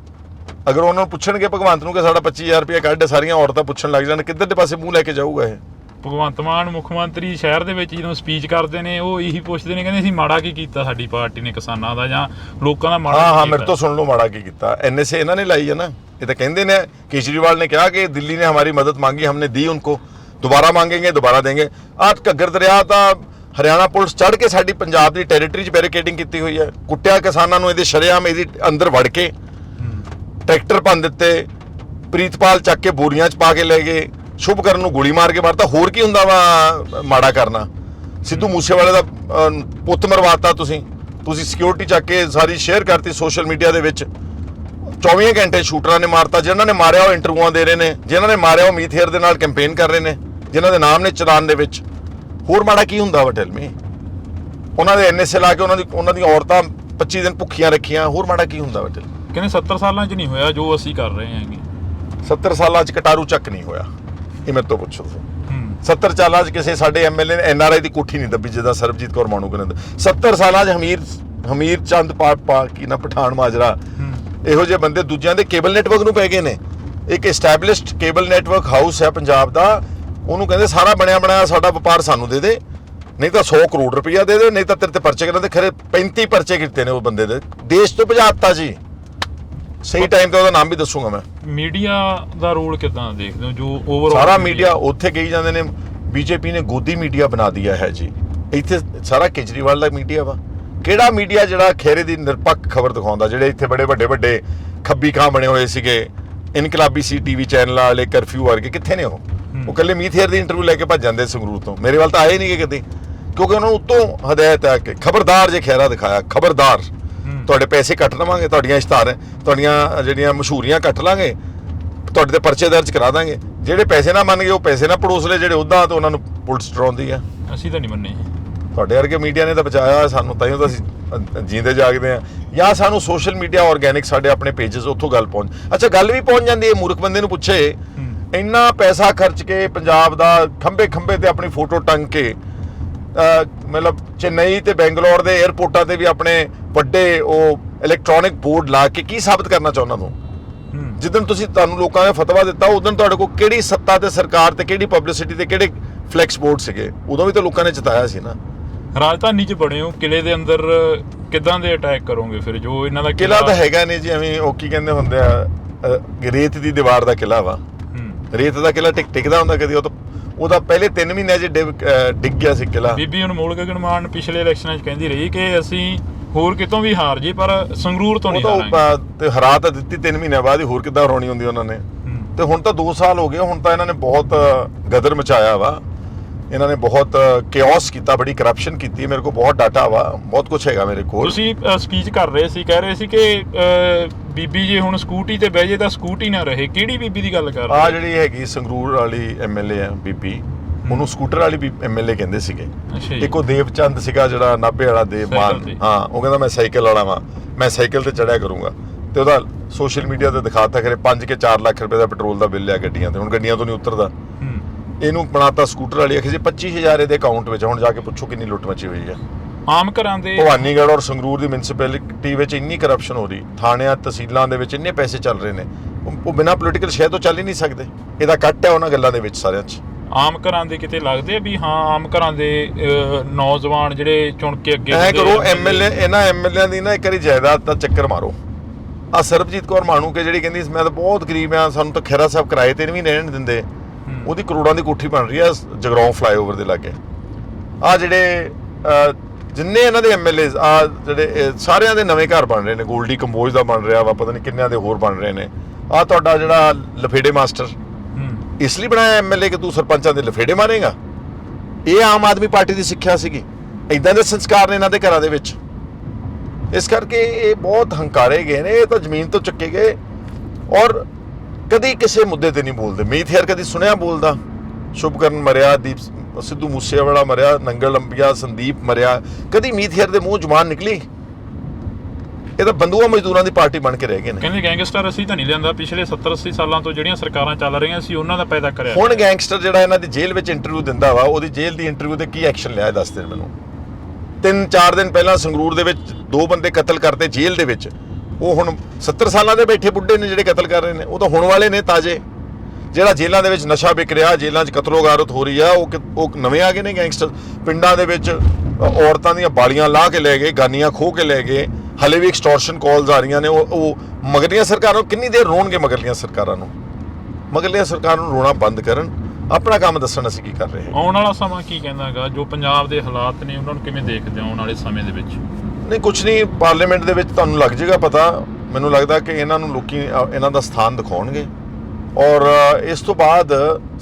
ਅਗਰ ਉਹਨਾਂ ਨੂੰ ਪੁੱਛਣਗੇ ਭਗਵੰਤ ਨੂੰ ਕਿ ਸਾਡਾ 25000 ਰੁਪਇਆ ਕੱਢ ਸਾਰੀਆਂ ਔਰਤਾਂ ਪੁੱਛਣ ਲੱਗ ਜਾਣ ਕਿੱਧਰ ਦੇ ਪਾਸੇ ਮੂੰਹ ਲੈ ਕੇ ਜਾਊਗਾ ਇਹ? ਭਗਵੰਤ ਮਾਨ ਮੁੱਖ ਮੰਤਰੀ ਸ਼ਹਿਰ ਦੇ ਵਿੱਚ ਜਦੋਂ ਸਪੀਚ ਕਰਦੇ ਨੇ ਉਹ ਇਹੀ ਪੁੱਛਦੇ ਨੇ ਕਹਿੰਦੇ ਅਸੀਂ ਮਾੜਾ ਕੀ ਕੀਤਾ ਸਾਡੀ ਪਾਰਟੀ ਨੇ ਕਿਸਾਨਾਂ ਦਾ ਜਾਂ ਲੋਕਾਂ ਦਾ ਮਾੜਾ ਹਾਂ ਹਾਂ ਮੇਰੇ ਤੋਂ ਸੁਣ ਲਓ ਮਾੜਾ ਕੀ ਕੀਤਾ। ਐਨਐਸਏ ਇਹਨਾਂ ਨੇ ਲਾਈ ਹੈ ਨਾ। ਇਹ ਤਾਂ ਕਹਿੰਦੇ ਨੇ ਕੇਜਰੀਵਾਲ ਨੇ ਕਿਹਾ ਕਿ ਦਿੱਲੀ ਨੇ ਹਮਾਰੀ ਮਦਦ ਮੰਗੀ ਹਮਨੇ ਦੀ ਉਨਕੋ। ਦੁਬਾਰਾ ਮੰਗेंगे ਦੁਬਾਰਾ ਦੇਗੇ ਆਹ ਘੱਗਰ ਦਰਿਆ ਤਾਂ ਹਰਿਆਣਾ ਪੁਲਿਸ ਚੜ ਕੇ ਸਾਡੀ ਪੰਜਾਬ ਦੀ ਟੈਰੀਟਰੀ 'ਚ ਬੈਰੀਕੇਡਿੰਗ ਕੀਤੀ ਹੋਈ ਹੈ। ਕੁੱਟਿਆ ਕਿਸਾਨਾਂ ਨੂੰ ਇਹਦੇ ਸ਼ਰਿਆਮ ਇਹਦੀ ਅੰਦਰ ਵੜ ਕੇ। ਟਰੈਕਟਰ ਭੰਨ ਦਿੱਤੇ। ਪ੍ਰੀਤਪਾਲ ਚੱਕ ਕੇ ਬੋਰੀਆਂ 'ਚ ਪਾ ਕੇ ਲੈ ਗਏ। ਸ਼ੁਭਕਰਨ ਨੂੰ ਗੋਲੀ ਮਾਰ ਕੇ ਮਾਰਤਾ। ਹੋਰ ਕੀ ਹੁੰਦਾ ਵਾ ਮਾੜਾ ਕਰਨਾ? ਸਿੱਧੂ ਮੂਸੇਵਾਲੇ ਦਾ ਅਹ, ਪੁੱਤ ਮਰਵਾਤਾ ਤੁਸੀਂ। ਤੁਸੀਂ ਸਿਕਿਉਰਿਟੀ ਚੱਕ ਕੇ ਸਾਰੀ ਸ਼ੇਅਰ ਕਰਤੀ ਸੋਸ਼ਲ ਮੀਡੀਆ ਦੇ ਵਿੱਚ। 24 ਘੰਟੇ ਸ਼ੂਟਰਾਂ ਨੇ ਮਾਰਤਾ। ਜਿਨ੍ਹਾਂ ਨੇ ਮਾਰਿਆ ਉਹ ਇੰਟਰਵਿਊਆਂ ਦੇ ਰਹੇ ਨੇ। ਜਿਨ੍ਹਾਂ ਨੇ ਮਾਰਿਆ ਉਹ ਮੀਥੇਰ ਦੇ ਨਾਲ ਕੈਂਪੇਨ ਕਰ ਰਹੇ ਨੇ। ਜਿਨ੍ਹਾਂ ਦੇ ਨਾਮ ਨੇ ਚਲਾਨ ਦੇ ਵਿੱਚ। ਹੋਰ ਮਾੜਾ ਕੀ ਹੁੰਦਾ ਵਾ ਟੈਲ ਮੀ ਉਹਨਾਂ ਦੇ ਐਨਐਸਏ ਲਾ ਕੇ ਉਹਨਾਂ ਦੀ ਉਹਨਾਂ ਦੀਆਂ ਔਰਤਾਂ 25 ਦਿਨ ਭੁੱਖੀਆਂ ਰੱਖੀਆਂ। ਹੋਰ ਮਾੜਾ ਕੀ ਹੁੰਦਾ ਵਾ ਟੈਲ ਕਹਿੰਦੇ 70 ਸਾਲਾਂ 'ਚ ਨਹੀਂ ਹੋਇਆ ਜੋ ਅਸੀਂ ਕਰ ਰਹੇ ਹਾਂਗੇ। 70 ਸਾਲਾਂ 'ਚ ਕਟਾਰੂ ਚੱਕ ਨਹੀਂ ਹੋਇਆ। ਇਹ ਮੇਰੇ ਤੋਂ ਪੁੱਛੋ ਤੁਸੀਂ। ਹੂੰ। 70 ਸਾਲਾਂ 'ਚ ਕਿਸੇ ਸਾਡੇ ਐਮਐਲਏ ਨੇ ਐਨਆਰਆਈ ਦੀ ਕੋਠੀ ਨਹੀਂ ਦੱਬੀ ਜਿਹਦਾ ਸਰਬਜੀਤ ਕੌਰ ਮਾਣੂ ਕਹਿੰਦੇ 70 ਸਾਲਾਂ 'ਚ ਹਮੀਰ ਹਮੀਰ ਚੰਦ ਪਾ ਕੀ ਨਾ ਪਠਾਨ ਮਾਜਰਾ। ਇਹੋ ਜਿਹੇ ਬੰਦੇ ਦੂਜਿਆਂ ਦੇ ਕੇਬਲ ਨੈਟਵਰਕ ਨੂੰ ਪੈ ਗਏ ਨੇ। ਇੱਕ ਐਸਟੈਬਲਿਸ਼ਡ ਕੇਬਲ ਨੈਟਵਰਕ ਹਾਊਸ ਹੈ ਪੰਜਾਬ ਦਾ। ਉਹਨੂੰ ਕਹਿੰਦੇ ਸਾਰਾ ਬਣਿਆ ਬਣਾਇਆ ਸਾਡਾ ਵਪਾਰ ਸਾਨੂੰ ਦੇ ਦੇ। ਨਹੀਂ ਤਾਂ 100 ਕਰੋੜ ਰੁਪਇਆ ਦੇ ਦੇ ਨਹੀਂ ਤਾਂ ਤੇਰੇ ਤੇ ਪਰਚੇ ਕਰਨ ਦੇ ਖਰੇ 35 ਪਰਚੇ ਕੀਤੇ ਨੇ ਉਹ ਬੰਦੇ ਦੇ। ਦੇਸ਼ ਤੋਂ ਭਜਾਤਾ ਜੀ। ਸਹੀ ਟਾਈਮ ਤੇ ਉਹਦਾ ਨਾਮ ਵੀ ਦੱਸੂਗਾ ਮੈਂ। ਮੀਡੀਆ ਦਾ ਰੋਲ ਕਿਦਾਂ ਦੇਖਦੇ ਹੋ? ਜੋ ਓਵਰਆਲ ਸਾਰਾ ਮੀਡੀਆ ਉੱਥੇ ਕਹੀ ਜਾਂਦੇ ਨੇ ਬੀਜੇਪੀ ਨੇ ਗੋਦੀ ਮੀਡੀਆ ਬਣਾ ਦਿਆ ਹੈ ਜੀ। ਇੱਥੇ ਸਾਰਾ ਕੇਜਰੀਵਾਲ ਦਾ ਮੀਡੀਆ ਵਾ। ਕਿਹੜਾ ਮੀਡੀਆ ਜਿਹੜਾ ਖੇਰੇ ਦੀ ਨਿਰਪੱਖ ਖਬਰ ਦਿਖਾਉਂਦਾ ਜਿਹੜੇ ਇੱਥੇ ਬੜੇ ਵੱਡੇ ਵੱਡੇ ਖੱਬੀ ਕਾਂ ਬਣੇ ਹੋਏ ਸੀਗੇ ਇਨਕਲਾਬੀ ਸੀ ਟੀਵੀ ਚੈਨਲ ਵਾਲੇ ਕਰਫਿਊ ਵਰਗੇ ਕਿੱਥੇ ਨੇ ਉਹ? ਉਹ ਕੱਲੇ ਮੀਥੇਰ ਦੀ ਇੰਟਰਵਿਊ ਲੈ ਕੇ ਭੱਜ ਜਾਂਦੇ ਸੰਗਰੂਰ ਤੋਂ। ਮੇਰੇ ਵੱਲ ਤਾਂ ਆਏ ਨਹੀਂ ਕਦੇ। ਕਿਉਂਕਿ ਉਹਨਾਂ ਨੂੰ ਉੱਤੋਂ ਹਦਾਇਤ ਹੈ ਕਿ ਖਬਰਦਾਰ ਜੇ ਖੈਰਾ ਦਿਖਾਇਆ ਖਬਰਦਾਰ। ਤੁਹਾਡੇ ਪੈਸੇ ਕੱਟ ਲਵਾਂਗੇ ਤੁਹਾਡੀਆਂ ਇਸ਼ਤਾਰ ਤੁਹਾਡੀਆਂ ਜਿਹੜੀਆਂ ਮਸ਼ਹੂਰੀਆਂ ਕੱਟ ਲਾਂਗੇ ਤੁਹਾਡੇ ਤੇ ਪਰਚੇ ਦਰਜ ਕਰਾ ਦਾਂਗੇ। ਜਿਹੜੇ ਪੈਸੇ ਨਾ ਮੰਨ ਗਏ ਉਹ ਪੈਸੇ ਨਾ ਪੜੋਸ ਲੈ ਜਿਹੜੇ ਉਦਾਂ ਤੇ ਉਹਨਾਂ ਨੂੰ ਪੁਲਿਸ ਡਰਾਉਂਦੀ ਆ। ਅਸੀਂ ਤਾਂ ਨਹੀਂ ਮੰਨੇ ਤੁਹਾਡੇ ਵਰਗੇ ਮੀਡੀਆ ਨੇ ਤਾਂ ਬਚਾਇਆ ਸਾਨੂੰ ਤਾਂ ਹੀ ਤਾਂ ਅਸੀਂ ਜੀਂਦੇ ਜਾਗਦੇ ਆ। ਜਾਂ ਸਾਨੂੰ ਸੋਸ਼ਲ ਮੀਡੀਆ ਆਰਗੈਨਿਕ ਸਾਡੇ ਆਪਣੇ ਪੇजेस ਉੱਥੋਂ ਗੱਲ ਪਹੁੰਚ ਅੱਛਾ ਗੱਲ ਵੀ ਪਹੁੰਚ ਜਾਂਦੀ ਹੈ ਮੂਰਖ ਬੰਦੇ ਨੂੰ ਪੁੱਛੇ। ਇੰਨਾ ਪੈਸਾ ਖਰਚ ਕੇ ਪੰਜਾਬ ਦਾ ਖੰਬੇ ਖੰਬੇ ਤੇ ਆਪਣੀ ਫੋਟੋ ਟੰਗ ਕੇ ਮਤਲਬ ਚੇਨਈ ਤੇ ਬੈਂਗਲੌਰ ਦੇ 에ਅਰਪੋਰਟਾਂ ਤੇ ਵੀ ਆਪਣੇ ਵੱਡੇ ਉਹ ਇਲੈਕਟ੍ਰੋਨਿਕ ਬੋਰਡ ਲਾ ਕੇ ਕੀ ਸਾਬਤ ਕਰਨਾ ਚਾਹੁੰਦਾ ਤੂੰ? ਜਿੱਦਣ ਤੁਸੀਂ ਤੁਹਾਨੂੰ ਲੋਕਾਂ ਨੇ ਫਤਵਾ ਦਿੱਤਾ ਉਦੋਂ ਤੁਹਾਡੇ ਕੋਲ ਕਿਹੜੀ ਸੱਤਾ ਤੇ ਸਰਕਾਰ ਤੇ ਕਿਹੜੀ ਪਬਲਿਸਿਟੀ ਤੇ ਕਿਹੜੇ ਫਲੈਕਸ ਬੋਰਡ ਸੀਗੇ? ਉਦੋਂ ਵੀ ਤਾਂ ਲੋਕਾਂ ਨੇ ਜਿਤਾਇਆ ਸੀ ਨਾ। ਰਾਜਧਾਨੀ 'ਚ ਬਣੇ ਹੋ ਕਿਲੇ ਦੇ ਅੰਦਰ ਕਿਦਾਂ ਦੇ ਅਟੈਕ ਕਰੋਗੇ ਫਿਰ ਜੋ ਇਹਨਾਂ ਦਾ ਕਿਲਾ ਤਾਂ ਹੈਗਾ ਨਹੀਂ ਜੀ ਐਵੇਂ ਉਹ ਕੀ ਕਹਿੰਦੇ ਹੁੰਦੇ ਆ ਰੇਤ ਦੀ ਦੀਵਾਰ ਦਾ ਕਿਲਾ ਵਾ। ਰੇਤ ਦਾ ਕਿਲਾ ਟਿਕ ਟਿਕਦਾ ਹੁੰਦਾ ਕਦੀ ਉਹ ਤਾਂ ਉਹਦਾ ਪਹਿਲੇ 3 ਮਹੀਨਿਆਂ 'ਚ ਡਿੱਗ ਗਿਆ ਸੀ ਕਿਲਾ ਬੀਬੀ ਅਨਮੋਲ ਗਗਨ ਮਾਨ ਪਿਛਲੇ ਇਲੈਕਸ਼ਨਾਂ 'ਚ ਕਹਿੰਦੀ ਰਹੀ ਕਿ ਅਸੀਂ ਹੋਰ ਕਿਤੋਂ ਵੀ ਹਾਰ ਜੀ ਪਰ ਸੰਗਰੂਰ ਤੋਂ ਉਹ ਨਹੀਂ ਹਾਰਾਂਗੇ। ਅ, ਤੇ ਹਰਾ ਤਾਂ ਦਿੱਤੀ 3 ਮਹੀਨਿਆਂ ਬਾਅਦ ਹੀ ਹੋਰ ਕਿੱਦਾਂ ਹਰਾਉਣੀ ਹੁੰਦੀ ਉਹਨਾਂ ਨੇ। ਤੇ ਹੁਣ ਤਾਂ 2 ਸਾਲ ਹੋ ਗਏ ਹੁਣ ਤਾਂ ਇਹਨਾਂ ਨੇ ਬਹੁਤ ਗਦਰ ਮਚਾਇਆ ਵਾ। ਇਹਨਾਂ ਨੇ ਬਹੁਤ ਕਿਓਸ ਕੀਤਾ ਬੜੀ ਕਰਪਸ਼ਨ ਕੀਤੀ ਮੇਰੇ ਕੋਲ ਬਹੁਤ ਡਾਟਾ ਵਾ ਬਹੁਤ ਕੁਝ ਹੈਗਾ ਮੇਰੇ ਕੋਲ। ਤੁਸੀਂ ਸਪੀਚ ਕਰ ਰਹੇ ਸੀ ਕਹਿ ਰਹੇ ਸੀ ਕਿ ਬੀਬੀ ਜੇ ਹੁਣ ਸਕੂਟੀ ਤੇ ਬਹਿ ਜੇ ਤਾਂ ਸਕੂਟੀ ਨਾ ਰਹੇ। ਕਿਹੜੀ ਬੀਬੀ ਦੀ ਗੱਲ ਕਰ ਆ ਰਹੇ ਜਿਹੜੀ ਹੈਗੀ ਸੰਗਰੂਰ ਵਾਲੀ ਐਮਐਲਏ ਆ ਬੀਬੀ। ਉਹਨੂੰ ਸਕੂਟਰ ਵਾਲੀ ਵੀ ਐਮਐਲਏ ਕਹਿੰਦੇ ਸੀਗੇ ਅੱਛਾ ਜੀ। ਇੱਕ ਉਹ ਦੇਵਚੰਦ ਸੀਗਾ ਜਿਹੜਾ ਨਾਭੇ ਵਾਲਾ ਦੇਵ ਮਾਨ ਸਾਈਕਲ ਤੇ। ਹਾਂ ਉਹ ਕਹਿੰਦਾ ਮੈਂ ਸਾਈਕਲ ਵਾਲਾ ਵਾਂ। ਮੈਂ ਸਾਈਕਲ ਤੇ ਚੜਿਆ ਕਰੂੰਗਾ। ਤੇ ਉਹਦਾ ਸੋਸ਼ਲ ਮੀਡੀਆ ਤੇ ਦਿਖਾਤਾ ਕਰੇ 5 ਕੇ 4 ਲੱਖ ਰੁਪਏ ਦਾ ਪੈਟਰੋਲ ਦਾ ਬਿੱਲ ਆ ਗੱਡੀਆਂ ਤੇ। ਹੁਣ ਗੱਡੀਆਂ ਤੋਂ ਨਹੀਂ ਉਤਰਦਾ। ਹੂੰ। ਇਹਨੂੰ ਬਣਾਤਾ ਸਕੂਟਰ ਵਾਲੀ। ਅਖੇ ਜੀ 25000 ਇਹਦੇ ਅਕਾਊਂਟ ਵਿੱਚ। ਹੁਣ ਜਾ ਕੇ ਪੁੱਛੋ ਕਿੰਨੀ ਲੁੱਟ ਮਚੀ ਹੋਈ ਹੈ ਆਮ ਘਰਾਂ ਦੇ ਭਵਾਨੀਗੜ੍ਹ ਔਰ ਸੰਗਰੂਰ ਦੀ ਮਿਊਨਿਸਪੈਲਿਟੀ ਵਿੱਚ ਇੰਨੀ ਕਰਪਸ਼ਨ ਹੋ ਰਹੀ। ਥਾਣਿਆਂ ਤਹਿਸੀਲਾਂ ਦੇ ਵਿੱਚ ਇੰਨੇ ਪੈਸੇ ਚੱਲ ਰਹੇ ਨੇ। ਉਹ- ਉਹ ਬਿਨਾਂ ਪੋਲੀਟੀਕਲ ਸ਼ਹਿ ਤੋਂ ਚੱਲ ਹੀ ਨਹੀਂ ਸਕਦੇ। ਇਹਦਾ ਕੱਟ ਹੈ ਉਹਨਾਂ ਗੱਲਾਂ ਦੇ ਵਿੱਚ ਸਾਰਿਆਂ 'ਚ। ਆਮ ਘਰਾਂ ਦੇ ਕਿਤੇ ਲੱਗਦੇ ਵੀ ਹਾਂ ਆਮ ਘਰਾਂ ਦੇ ਨੌਜਵਾਨ ਜਿਹੜੇ ਚੁਣ ਕੇ ਅੱਗੇ ਐ ਕਰੋ ਐਮਐਲਏ ਇਹਨਾਂ ਐਮਐਲਏਆਂ ਦੀ ਨਾ ਇੱਕ ਵਾਰੀ ਜਾਇਦਾਦ ਦਾ ਚੱਕਰ ਮਾਰੋ ਆ ਸਰਬਜੀਤ ਕੌਰ ਮਾਣੂ ਕੇ ਜਿਹੜੀ ਕਹਿੰਦੀ ਮੈਂ ਤਾਂ ਬਹੁਤ ਗਰੀਬ ਆ ਸਾਨੂੰ ਤਾਂ ਖੈਰਾ ਸਾਹਿਬ ਕਿਰਾਏ ਤੇ ਵੀ ਰਹਿਣ ਨਹੀਂ ਦਿੰਦੇ। ਉਹਦੀ ਕਰੋੜਾਂ ਦੀ ਕੋਠੀ ਬਣ ਰਹੀ ਆ ਜਗਰਾਉਂ ਫਲਾਈਓਵਰ ਦੇ ਲਾਗੇ ਆ ਜਿਹੜੇ ਜਿੰਨੇ ਇਹਨਾਂ ਦੇ ਐਮਐਲਏ ਆ ਜਿਹੜੇ ਸਾਰਿਆਂ ਦੇ ਨਵੇਂ ਘਰ ਬਣ ਰਹੇ ਨੇ ਗੋਲਡੀ ਕੰਬੋਜ ਦਾ ਬਣ ਰਿਹਾ ਵਾ ਪਤਾ ਨਹੀਂ ਕਿੰਨਿਆਂ ਦੇ ਹੋਰ ਬਣ ਰਹੇ ਨੇ ਆ ਤੁਹਾਡਾ ਜਿਹੜਾ ਲਫੇੜੇ ਮਾਸਟਰ। ਇਸ ਲਈ ਬਣਾਇਆ ਐਮਐਲਏ ਕਿ ਤੂੰ ਸਰਪੰਚਾਂ ਦੇ ਲਫੇੜੇ ਮਾਰੇਗਾ? ਇਹ ਆਮ ਆਦਮੀ ਪਾਰਟੀ ਦੀ ਸਿੱਖਿਆ ਸੀਗੀ। ਇਦਾਂ ਦੇ ਸੰਸਕਾਰ ਨੇ ਇਹਨਾਂ ਦੇ ਘਰਾਂ ਦੇ ਵਿੱਚ। ਇਸ ਕਰਕੇ ਇਹ ਬਹੁਤ ਹੰਕਾਰੇ ਗਏ ਨੇ, ਇਹ ਤਾਂ ਜ਼ਮੀਨ ਤੋਂ ਚੱਕੇ ਗਏ। ਔਰ ਕਦੀ ਕਿਸੇ ਮੁੱਦੇ ਤੇ ਨਹੀਂ ਬੋਲਦੇ। ਮੀਤ ਹੇਰ ਕਦੀ ਸੁਣਿਆ ਬੋਲਦਾ? ਸ਼ੁਭਕਰਨ ਮਰਿਆ, ਦੀਪ ਸਿੱਧੂ ਮੂਸੇਵਾਲਾ ਮਰਿਆ, ਨੰਗਲ ਲੰਬੀਆ, ਸੰਦੀਪ ਮਰਿਆ। ਕਦੀ ਮੀਤ ਹੇਰ ਦੇ ਮੂੰਹ ਜ਼ੁਬਾਨ ਨਿਕਲੀ? ਇਹ ਤਾਂ ਬੰਦੂਆ ਮਜ਼ਦੂਰਾਂ ਦੀ ਪਾਰਟੀ ਬਣ ਕੇ ਰਹਿ ਗਏ ਨੇ। ਕਹਿੰਦੇ ਗੈਂਗਸਟਰ ਅਸੀਂ ਤਾਂ ਨਹੀਂ ਲਿਆਂਦਾ। ਪਿਛਲੇ 70 80 ਸਾਲਾਂ ਤੋਂ ਜਿਹੜੀਆਂ ਸਰਕਾਰਾਂ ਚੱਲ ਰਹੀਆਂ ਸੀ ਉਹਨਾਂ ਦਾ ਪੈਦਾ ਕਰਿਆ। ਹੁਣ ਗੈਂਗਸਟਰ ਜਿਹੜਾ ਇਹਨਾਂ ਦੀ ਜੇਲ੍ਹ ਵਿੱਚ ਇੰਟਰਵਿਊ ਦਿੰਦਾ ਵਾ ਉਹਦੀ ਜੇਲ੍ਹ ਦੀ ਇੰਟਰਵਿਊ ਤੇ ਕੀ ਐਕਸ਼ਨ ਲਿਆ ਦੱਸ ਦੇ ਮੈਨੂੰ। ਤਿੰਨ ਚਾਰ ਦਿਨ ਪਹਿਲਾਂ ਸੰਗਰੂਰ ਦੇ ਵਿੱਚ ਦੋ ਬੰਦੇ ਕਤਲ ਕਰਤੇ ਜੇਲ੍ਹ ਦੇ ਵਿੱਚ। ਉਹ ਹੁਣ 70 ਸਾਲਾਂ ਦੇ ਬੈਠੇ ਬੁੱਢੇ ਨੇ ਜਿਹੜੇ ਕਤਲ ਕਰ ਰਹੇ ਨੇ। ਉਹ ਤਾਂ ਹੁਣ ਵਾਲੇ ਨੇ ਤਾਜੇ। ਜਿਹੜਾ ਜੇਲ੍ਹਾਂ ਦੇ ਵਿੱਚ ਨਸ਼ਾ ਵਿਕ ਰਿਹਾ ਜੇਲ੍ਹਾਂ 'ਚ ਕਤਲੋਗਾਰਤ ਹੋ ਰਹੀ ਆ ਉਹ ਉਹ ਨਵੇਂ ਆ ਗਏ ਨੇ ਗੈਂਗਸਟਰ। ਪਿੰਡਾਂ ਦੇ ਵਿੱਚ ਔਰਤਾਂ ਦੀਆਂ ਬਾਲੀਆਂ ਲਾਹ ਕੇ ਲੈ ਗਏ ਗਾਨੀਆਂ ਖੋਹ ਕੇ ਲੈ ਗਏ। ਹਲੇ ਵੀ ਐਕਸਟੋਰਸ਼ਨ ਕਾਲਸ ਆ ਰਹੀਆਂ ਨੇ ਉਹ ਉਹ ਮਗਰਲੀਆਂ ਸਰਕਾਰਾਂ ਨੂੰ ਕਿੰਨੀ ਦੇਰ ਰੋਣਗੇ ਮਗਰਲੀਆਂ ਸਰਕਾਰਾਂ ਨੂੰ? ਮਗਰਲੀਆਂ ਸਰਕਾਰਾਂ ਨੂੰ ਰੋਣਾ ਬੰਦ ਕਰਨ ਆਪਣਾ ਕੰਮ ਦੱਸਣ ਅਸੀਂ ਕੀ ਕਰ ਰਹੇ ਹਾਂ? ਆਉਣ ਵਾਲਾ ਸਮਾਂ ਕੀ ਕਹਿੰਦਾਗਾ? ਜੋ ਪੰਜਾਬ ਦੇ ਹਾਲਾਤ ਨੇ ਉਹਨਾਂ ਨੂੰ ਕਿਵੇਂ ਦੇਖਦੇ ਹੋ ਆਉਣ ਵਾਲੇ ਸਮੇਂ ਦੇ ਵਿੱਚ? ਨਹੀਂ ਕੁਝ ਨਹੀਂ ਪਾਰਲੀਮੈਂਟ ਦੇ ਵਿੱਚ ਤੁਹਾਨੂੰ ਲੱਗ ਜਾਏਗਾ ਪਤਾ। ਮੈਨੂੰ ਲੱਗਦਾ ਕਿ ਇਹਨਾਂ ਨੂੰ ਲੋਕੀ ਇਹਨਾਂ ਦਾ ਸਥਾਨ ਦਿਖਾਉਣਗੇ। ਔਰ ਇਸ ਤੋਂ ਬਾਅਦ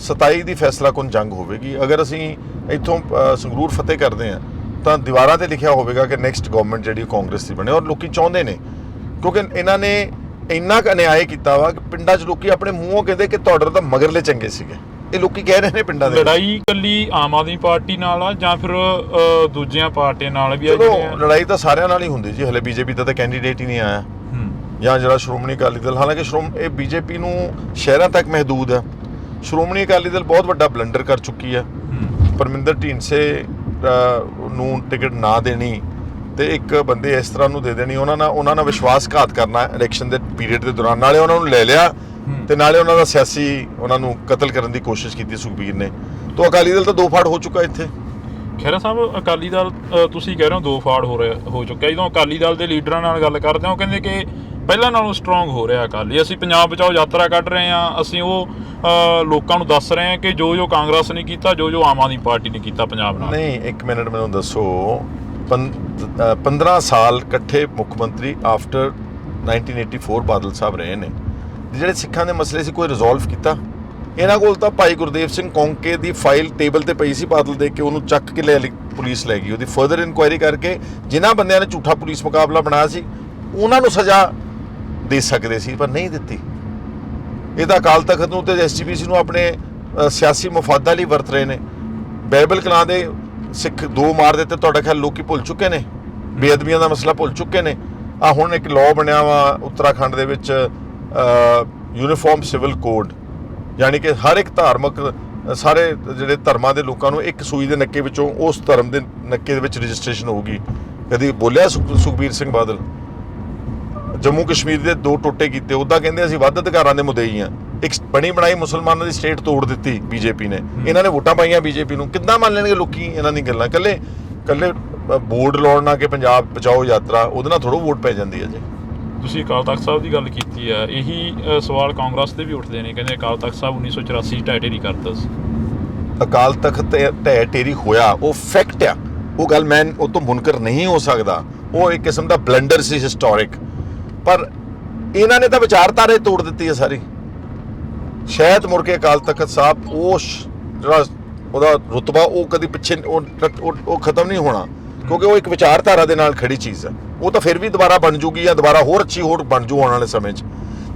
27 ਦੀ ਫੈਸਲਾ ਕੁਨ ਜੰਗ ਹੋਵੇਗੀ? ਅਗਰ ਅਸੀਂ ਇੱਥੋਂ ਸੰਗਰੂਰ ਫਤਿਹ ਕਰਦੇ ਹਾਂ ਤਾਂ ਦੀਵਾਰਾਂ ਤੇ ਲਿਖਿਆ ਹੋਵੇਗਾ ਕਿ ਨੈਕਸਟ ਗਵਰਨਮੈਂਟ ਜਿਹੜੀ ਕਾਂਗਰਸ ਦੀ ਬਣੇ ਔਰ ਲੋਕੀ ਚਾਹੁੰਦੇ ਨੇ ਕਿਉਂਕਿ ਇਹਨਾਂ ਨੇ ਇੰਨਾ ਕੁ ਅਨਿਆਏ ਕੀਤਾ ਵਾ ਕਿ ਪਿੰਡਾਂ 'ਚ ਲੋਕੀ ਆਪਣੇ ਮੂੰਹੋਂ ਕਹਿੰਦੇ ਕਿ ਤੁਹਾਡੇ ਤਾਂ ਮਗਰਲੇ ਚੰਗੇ ਸੀਗੇ ਇਹ ਲੋਕੀ ਕਹਿ ਰਹੇ ਨੇ ਪਿੰਡਾਂ ਦੇ ਵਿੱਚ। ਲੜਾਈ ਕੱਲੀ ਆਮ ਆਦਮੀ ਪਾਰਟੀ ਨਾਲ ਆ ਜਾਂ ਫਿਰ ਅ, ਦੂਜੀਆਂ ਪਾਰਟੀਆਂ ਨਾਲ ਵੀ ਆ ਚਲੋ ਜਿਹੜੀਆਂ ਲੜਾਈ ਤਾਂ ਸਾਰਿਆਂ ਨਾਲ ਹੀ ਹੁੰਦੀ ਜੀ ਹਲੇ ਬੀਜੇਪੀ ਦਾ ਤਾਂ ਕੈਂਡੀਡੇਟ ਹੀ ਨਹੀਂ ਆਇਆ ਹੂੰ। ਜਾਂ ਜਿਹੜਾ ਸ਼੍ਰੋਮਣੀ ਅਕਾਲੀ ਦਲ ਹਾਲਾਂਕਿ ਸ਼੍ਰੋਮ ਇਹ ਬੀਜੇਪੀ ਨੂੰ ਸ਼ਹਿਰਾਂ ਤੱਕ ਮਹਦੂਦ ਹੈ ਸ਼੍ਰੋਮਣੀ ਅਕਾਲੀ ਦਲ ਬਹੁਤ ਵੱਡਾ ਬਲੰਡਰ ਕਰ ਚੁੱਕੀ ਹੈ ਹੂੰ। ਪਰਮਿੰਦਰ ਢੀਂਡਸੇ ਨੂੰ ਟਿਕਟ ਨਾ ਦੇਣੀ ਤੇ ਇੱਕ ਬੰਦੇ ਇਸ ਤਰ੍ਹਾਂ ਨੂੰ ਦੇ ਦੇਣੀ, ਉਹਨਾਂ ਨਾਲ ਉਹਨਾਂ ਨਾਲ ਵਿਸ਼ਵਾਸਘਾਤ ਕਰਨਾ ਇਲੈਕਸ਼ਨ ਦੇ ਪੀਰੀਅਡ ਦੇ ਦੌਰਾਨ। ਨਾਲੇ ਉਹਨਾਂ ਨੂੰ ਲੈ ਲਿਆ ਤੇ ਨਾਲੇ ਉਹਨਾਂ ਦਾ ਸਿਆਸੀ ਉਹਨਾਂ ਨੂੰ ਕਤਲ ਕਰਨ ਦੀ ਕੋਸ਼ਿਸ਼ ਕੀਤੀ ਸੁਖਬੀਰ ਨੇ। ਤੋਂ ਅਕਾਲੀ ਦਲ ਤਾਂ ਦੋ ਫਾੜ ਹੋ ਚੁੱਕਾ ਇੱਥੇ। ਖਹਿਰਾ ਸਾਹਿਬ, ਅਕਾਲੀ ਦਲ ਤੁਸੀਂ ਕਹਿ ਰਹੇ ਹੋ ਦੋ ਫਾੜ ਹੋ ਰਿਹਾ ਹੋ ਚੁੱਕਾ ਜਦੋਂ ਅਕਾਲੀ ਦਲ ਦੇ ਲੀਡਰਾਂ ਨਾਲ ਗੱਲ ਕਰਦੇ ਹਾਂ, ਉਹ ਕਹਿੰਦੇ ਕਿ ਪਹਿਲਾਂ ਨਾਲੋਂ ਸਟਰੋਂਗ ਹੋ ਰਿਹਾ ਅਕਾਲੀ। ਅਸੀਂ ਪੰਜਾਬ ਬਚਾਓ ਯਾਤਰਾ ਕੱਢ ਰਹੇ ਹਾਂ। ਅਸੀਂ ਉਹ ਲੋਕਾਂ ਨੂੰ ਦੱਸ ਰਹੇ ਹਾਂ ਕਿ ਜੋ ਜੋ ਕਾਂਗਰਸ ਨੇ ਕੀਤਾ ਜੋ ਜੋ ਆਮ ਆਦਮੀ ਪਾਰਟੀ ਨੇ ਕੀਤਾ ਪੰਜਾਬ ਨਾਲ। ਨਹੀਂ, ਇੱਕ ਮਿੰਟ ਮੈਨੂੰ ਦੱਸੋ। ਪੰ- 15 ਸਾਲ ਇਕੱਠੇ ਮੁੱਖ ਮੰਤਰੀ ਆਫਟਰ 1984 ਬਾਦਲ ਸਾਹਿਬ ਰਹੇ ਨੇ। ਤੇ ਜਿਹੜੇ ਸਿੱਖਾਂ ਦੇ ਮਸਲੇ ਸੀ, ਕੋਈ ਰਿਜ਼ੋਲਵ ਕੀਤਾ? ਇਹਨਾਂ ਕੋਲ ਤਾਂ ਭਾਈ ਗੁਰਦੇਵ ਸਿੰਘ ਕੌਂਕੇ ਦੀ ਫਾਈਲ ਟੇਬਲ ਤੇ ਪਈ ਸੀ ਬਾਦਲ ਦੇ ਕੇ ਉਹਨੂੰ ਚੱਕ ਕੇ ਲੈ ਲਈ, ਪੁਲਿਸ ਲੈ ਗਈ। ਉਹਦੀ ਫਰਦਰ ਇਨਕੁਆਇਰੀ ਕਰਕੇ ਜਿਨ੍ਹਾਂ ਬੰਦਿਆਂ ਨੇ ਝੂਠਾ ਪੁਲਿਸ ਮੁਕਾਬਲਾ ਬਣਾਇਆ ਸੀ, ਉਹਨਾਂ ਨੂੰ ਸਜ਼ਾ ਦੇ ਸਕਦੇ ਸੀ, ਪਰ ਨਹੀਂ ਦਿੱਤੀ। ਇਹ ਤਾਂ ਅਕਾਲ ਤਖਤ ਨੂੰ ਤੇ ਐਸਜੀਪੀਸੀ ਨੂੰ ਆਪਣੇ ਸਿਆਸੀ ਮਫਾਦਾਂ ਲਈ ਵਰਤ ਰਹੇ ਨੇ। ਬਾਈਬਲ ਕਲਾਂ ਦੇ ਸਿੱਖ ਦੋ ਮਾਰ ਦਿੱਤੇ, ਤੁਹਾਡਾ ਖਿਆਲ ਲੋਕੀ ਭੁੱਲ ਚੁੱਕੇ ਨੇ? ਬੇਅਦਬੀਆਂ ਦਾ ਮਸਲਾ ਭੁੱਲ ਚੁੱਕੇ ਨੇ? ਆ ਹੁਣ ਇੱਕ ਲਾਅ ਬਣਿਆ ਵਾ ਉੱਤਰਾਖੰਡ ਦੇ ਵਿੱਚ ਯੂਨੀਫਾਰਮ ਸਿਵਲ ਕੋਡ ਯਾਨੀ ਕਿ ਹਰ ਇੱਕ ਧਾਰਮਿਕ ਸਾਰੇ ਜਿਹੜੇ ਧਰਮਾਂ ਦੇ ਲੋਕਾਂ ਨੂੰ ਇੱਕ ਸੂਈ ਦੇ ਨੱਕੇ ਵਿੱਚੋਂ ਉਸ ਧਰਮ ਦੇ ਨੱਕੇ ਦੇ ਵਿੱਚ ਰਜਿਸਟ੍ਰੇਸ਼ਨ ਹੋਊਗੀ। ਕਦੀ ਬੋਲਿਆ ਸੁਖ- ਸੁਖਬੀਰ ਸਿੰਘ ਬਾਦਲ? ਜੰਮੂ ਕਸ਼ਮੀਰ ਦੇ ਦੋ ਟੋਟੇ ਕੀਤੇ ਉਦਾਂ ਕਹਿੰਦੇ ਅਸੀਂ ਵੱਧ ਅਧਿਕਾਰਾਂ ਦੇ ਮੁਦਈ ਆ। ਇੱਕ ਬਣੀ ਬਣਾਈ ਮੁਸਲਮਾਨਾਂ ਦੀ ਸਟੇਟ ਤੋੜ ਦਿੱਤੀ ਬੀਜੇਪੀ ਨੇ। ਇਹਨਾਂ ਨੇ ਵੋਟਾਂ ਪਾਈਆਂ ਬੀਜੇਪੀ ਨੂੰ। ਕਿੱਦਾਂ ਮੰਨ ਲੈਣਗੇ ਲੋਕੀ ਇਹਨਾਂ ਦੀ ਗੱਲਾਂ? ਕੱਲੇ ਕੱਲੇ ਬੋਰਡ ਲਾਉਣਾ ਕਿ ਪੰਜਾਬ ਬਚਾਓ ਯਾਤਰਾ ਉਹਦੇ ਨਾਲ ਥੋੜੋ ਵੋਟ ਪੈ ਜਾਂਦੀ ਹੈ ਜੀ। ਤੁਸੀਂ ਅਕਾਲ ਤਖਤ ਸਾਹਿਬ ਦੀ ਗੱਲ ਕੀਤੀ ਆ ਇਹੀ ਸਵਾਲ ਕਾਂਗਰਸ ਦੇ ਵੀ ਉੱਠਦੇ ਨੇ। ਕਹਿੰਦੇ ਅਕਾਲ ਤਖਤ ਸਾਹਿਬ 1984 ਢਾਈ ਢੇਰੀ ਕਰਤਾ ਸੀ। ਅਕਾਲ ਤਖਤ ਤੇ ਢਹਿ ਢੇਰੀ ਹੋਇਆ ਉਹ ਫੈਕਟ ਆ। ਉਹ ਗੱਲ ਮੈਂ ਉਹ ਤੋਂ ਮੁਨਕਰ ਨਹੀਂ ਹੋ ਸਕਦਾ। ਉਹ ਇੱਕ ਕਿਸਮ ਦਾ ਬਲੰਡਰ ਸੀ ਹਿਸਟੋਰਿਕ ਪਰ ਇਹਨਾਂ ਨੇ ਤਾਂ ਵਿਚਾਰਧਾਰੇ ਤੋੜ ਦਿੱਤੀ ਹੈ ਸਾਰੀ। ਸ਼ਾਇਦ ਮੁੜ ਕੇ ਅਕਾਲ ਤਖਤ ਸਾਹਿਬ, ਉਹ ਜਿਹੜਾ ਉਹਦਾ ਰੁਤਬਾ, ਉਹ ਕਦੀ ਪਿੱਛੇ ਉਹ ਉਹ ਖਤਮ ਨਹੀਂ ਹੋਣਾ, ਕਿਉਂਕਿ ਉਹ ਇੱਕ ਵਿਚਾਰਧਾਰਾ ਦੇ ਨਾਲ ਖੜੀ ਚੀਜ਼ ਹੈ। ਉਹ ਤਾਂ ਫਿਰ ਵੀ ਦੁਬਾਰਾ ਬਣ ਜੂਗੀ ਜਾਂ ਦੁਬਾਰਾ ਹੋਰ ਅੱਛੀ ਹੋਰ ਬਣ ਜੂ ਆਉਣ ਵਾਲੇ ਸਮੇਂ 'ਚ।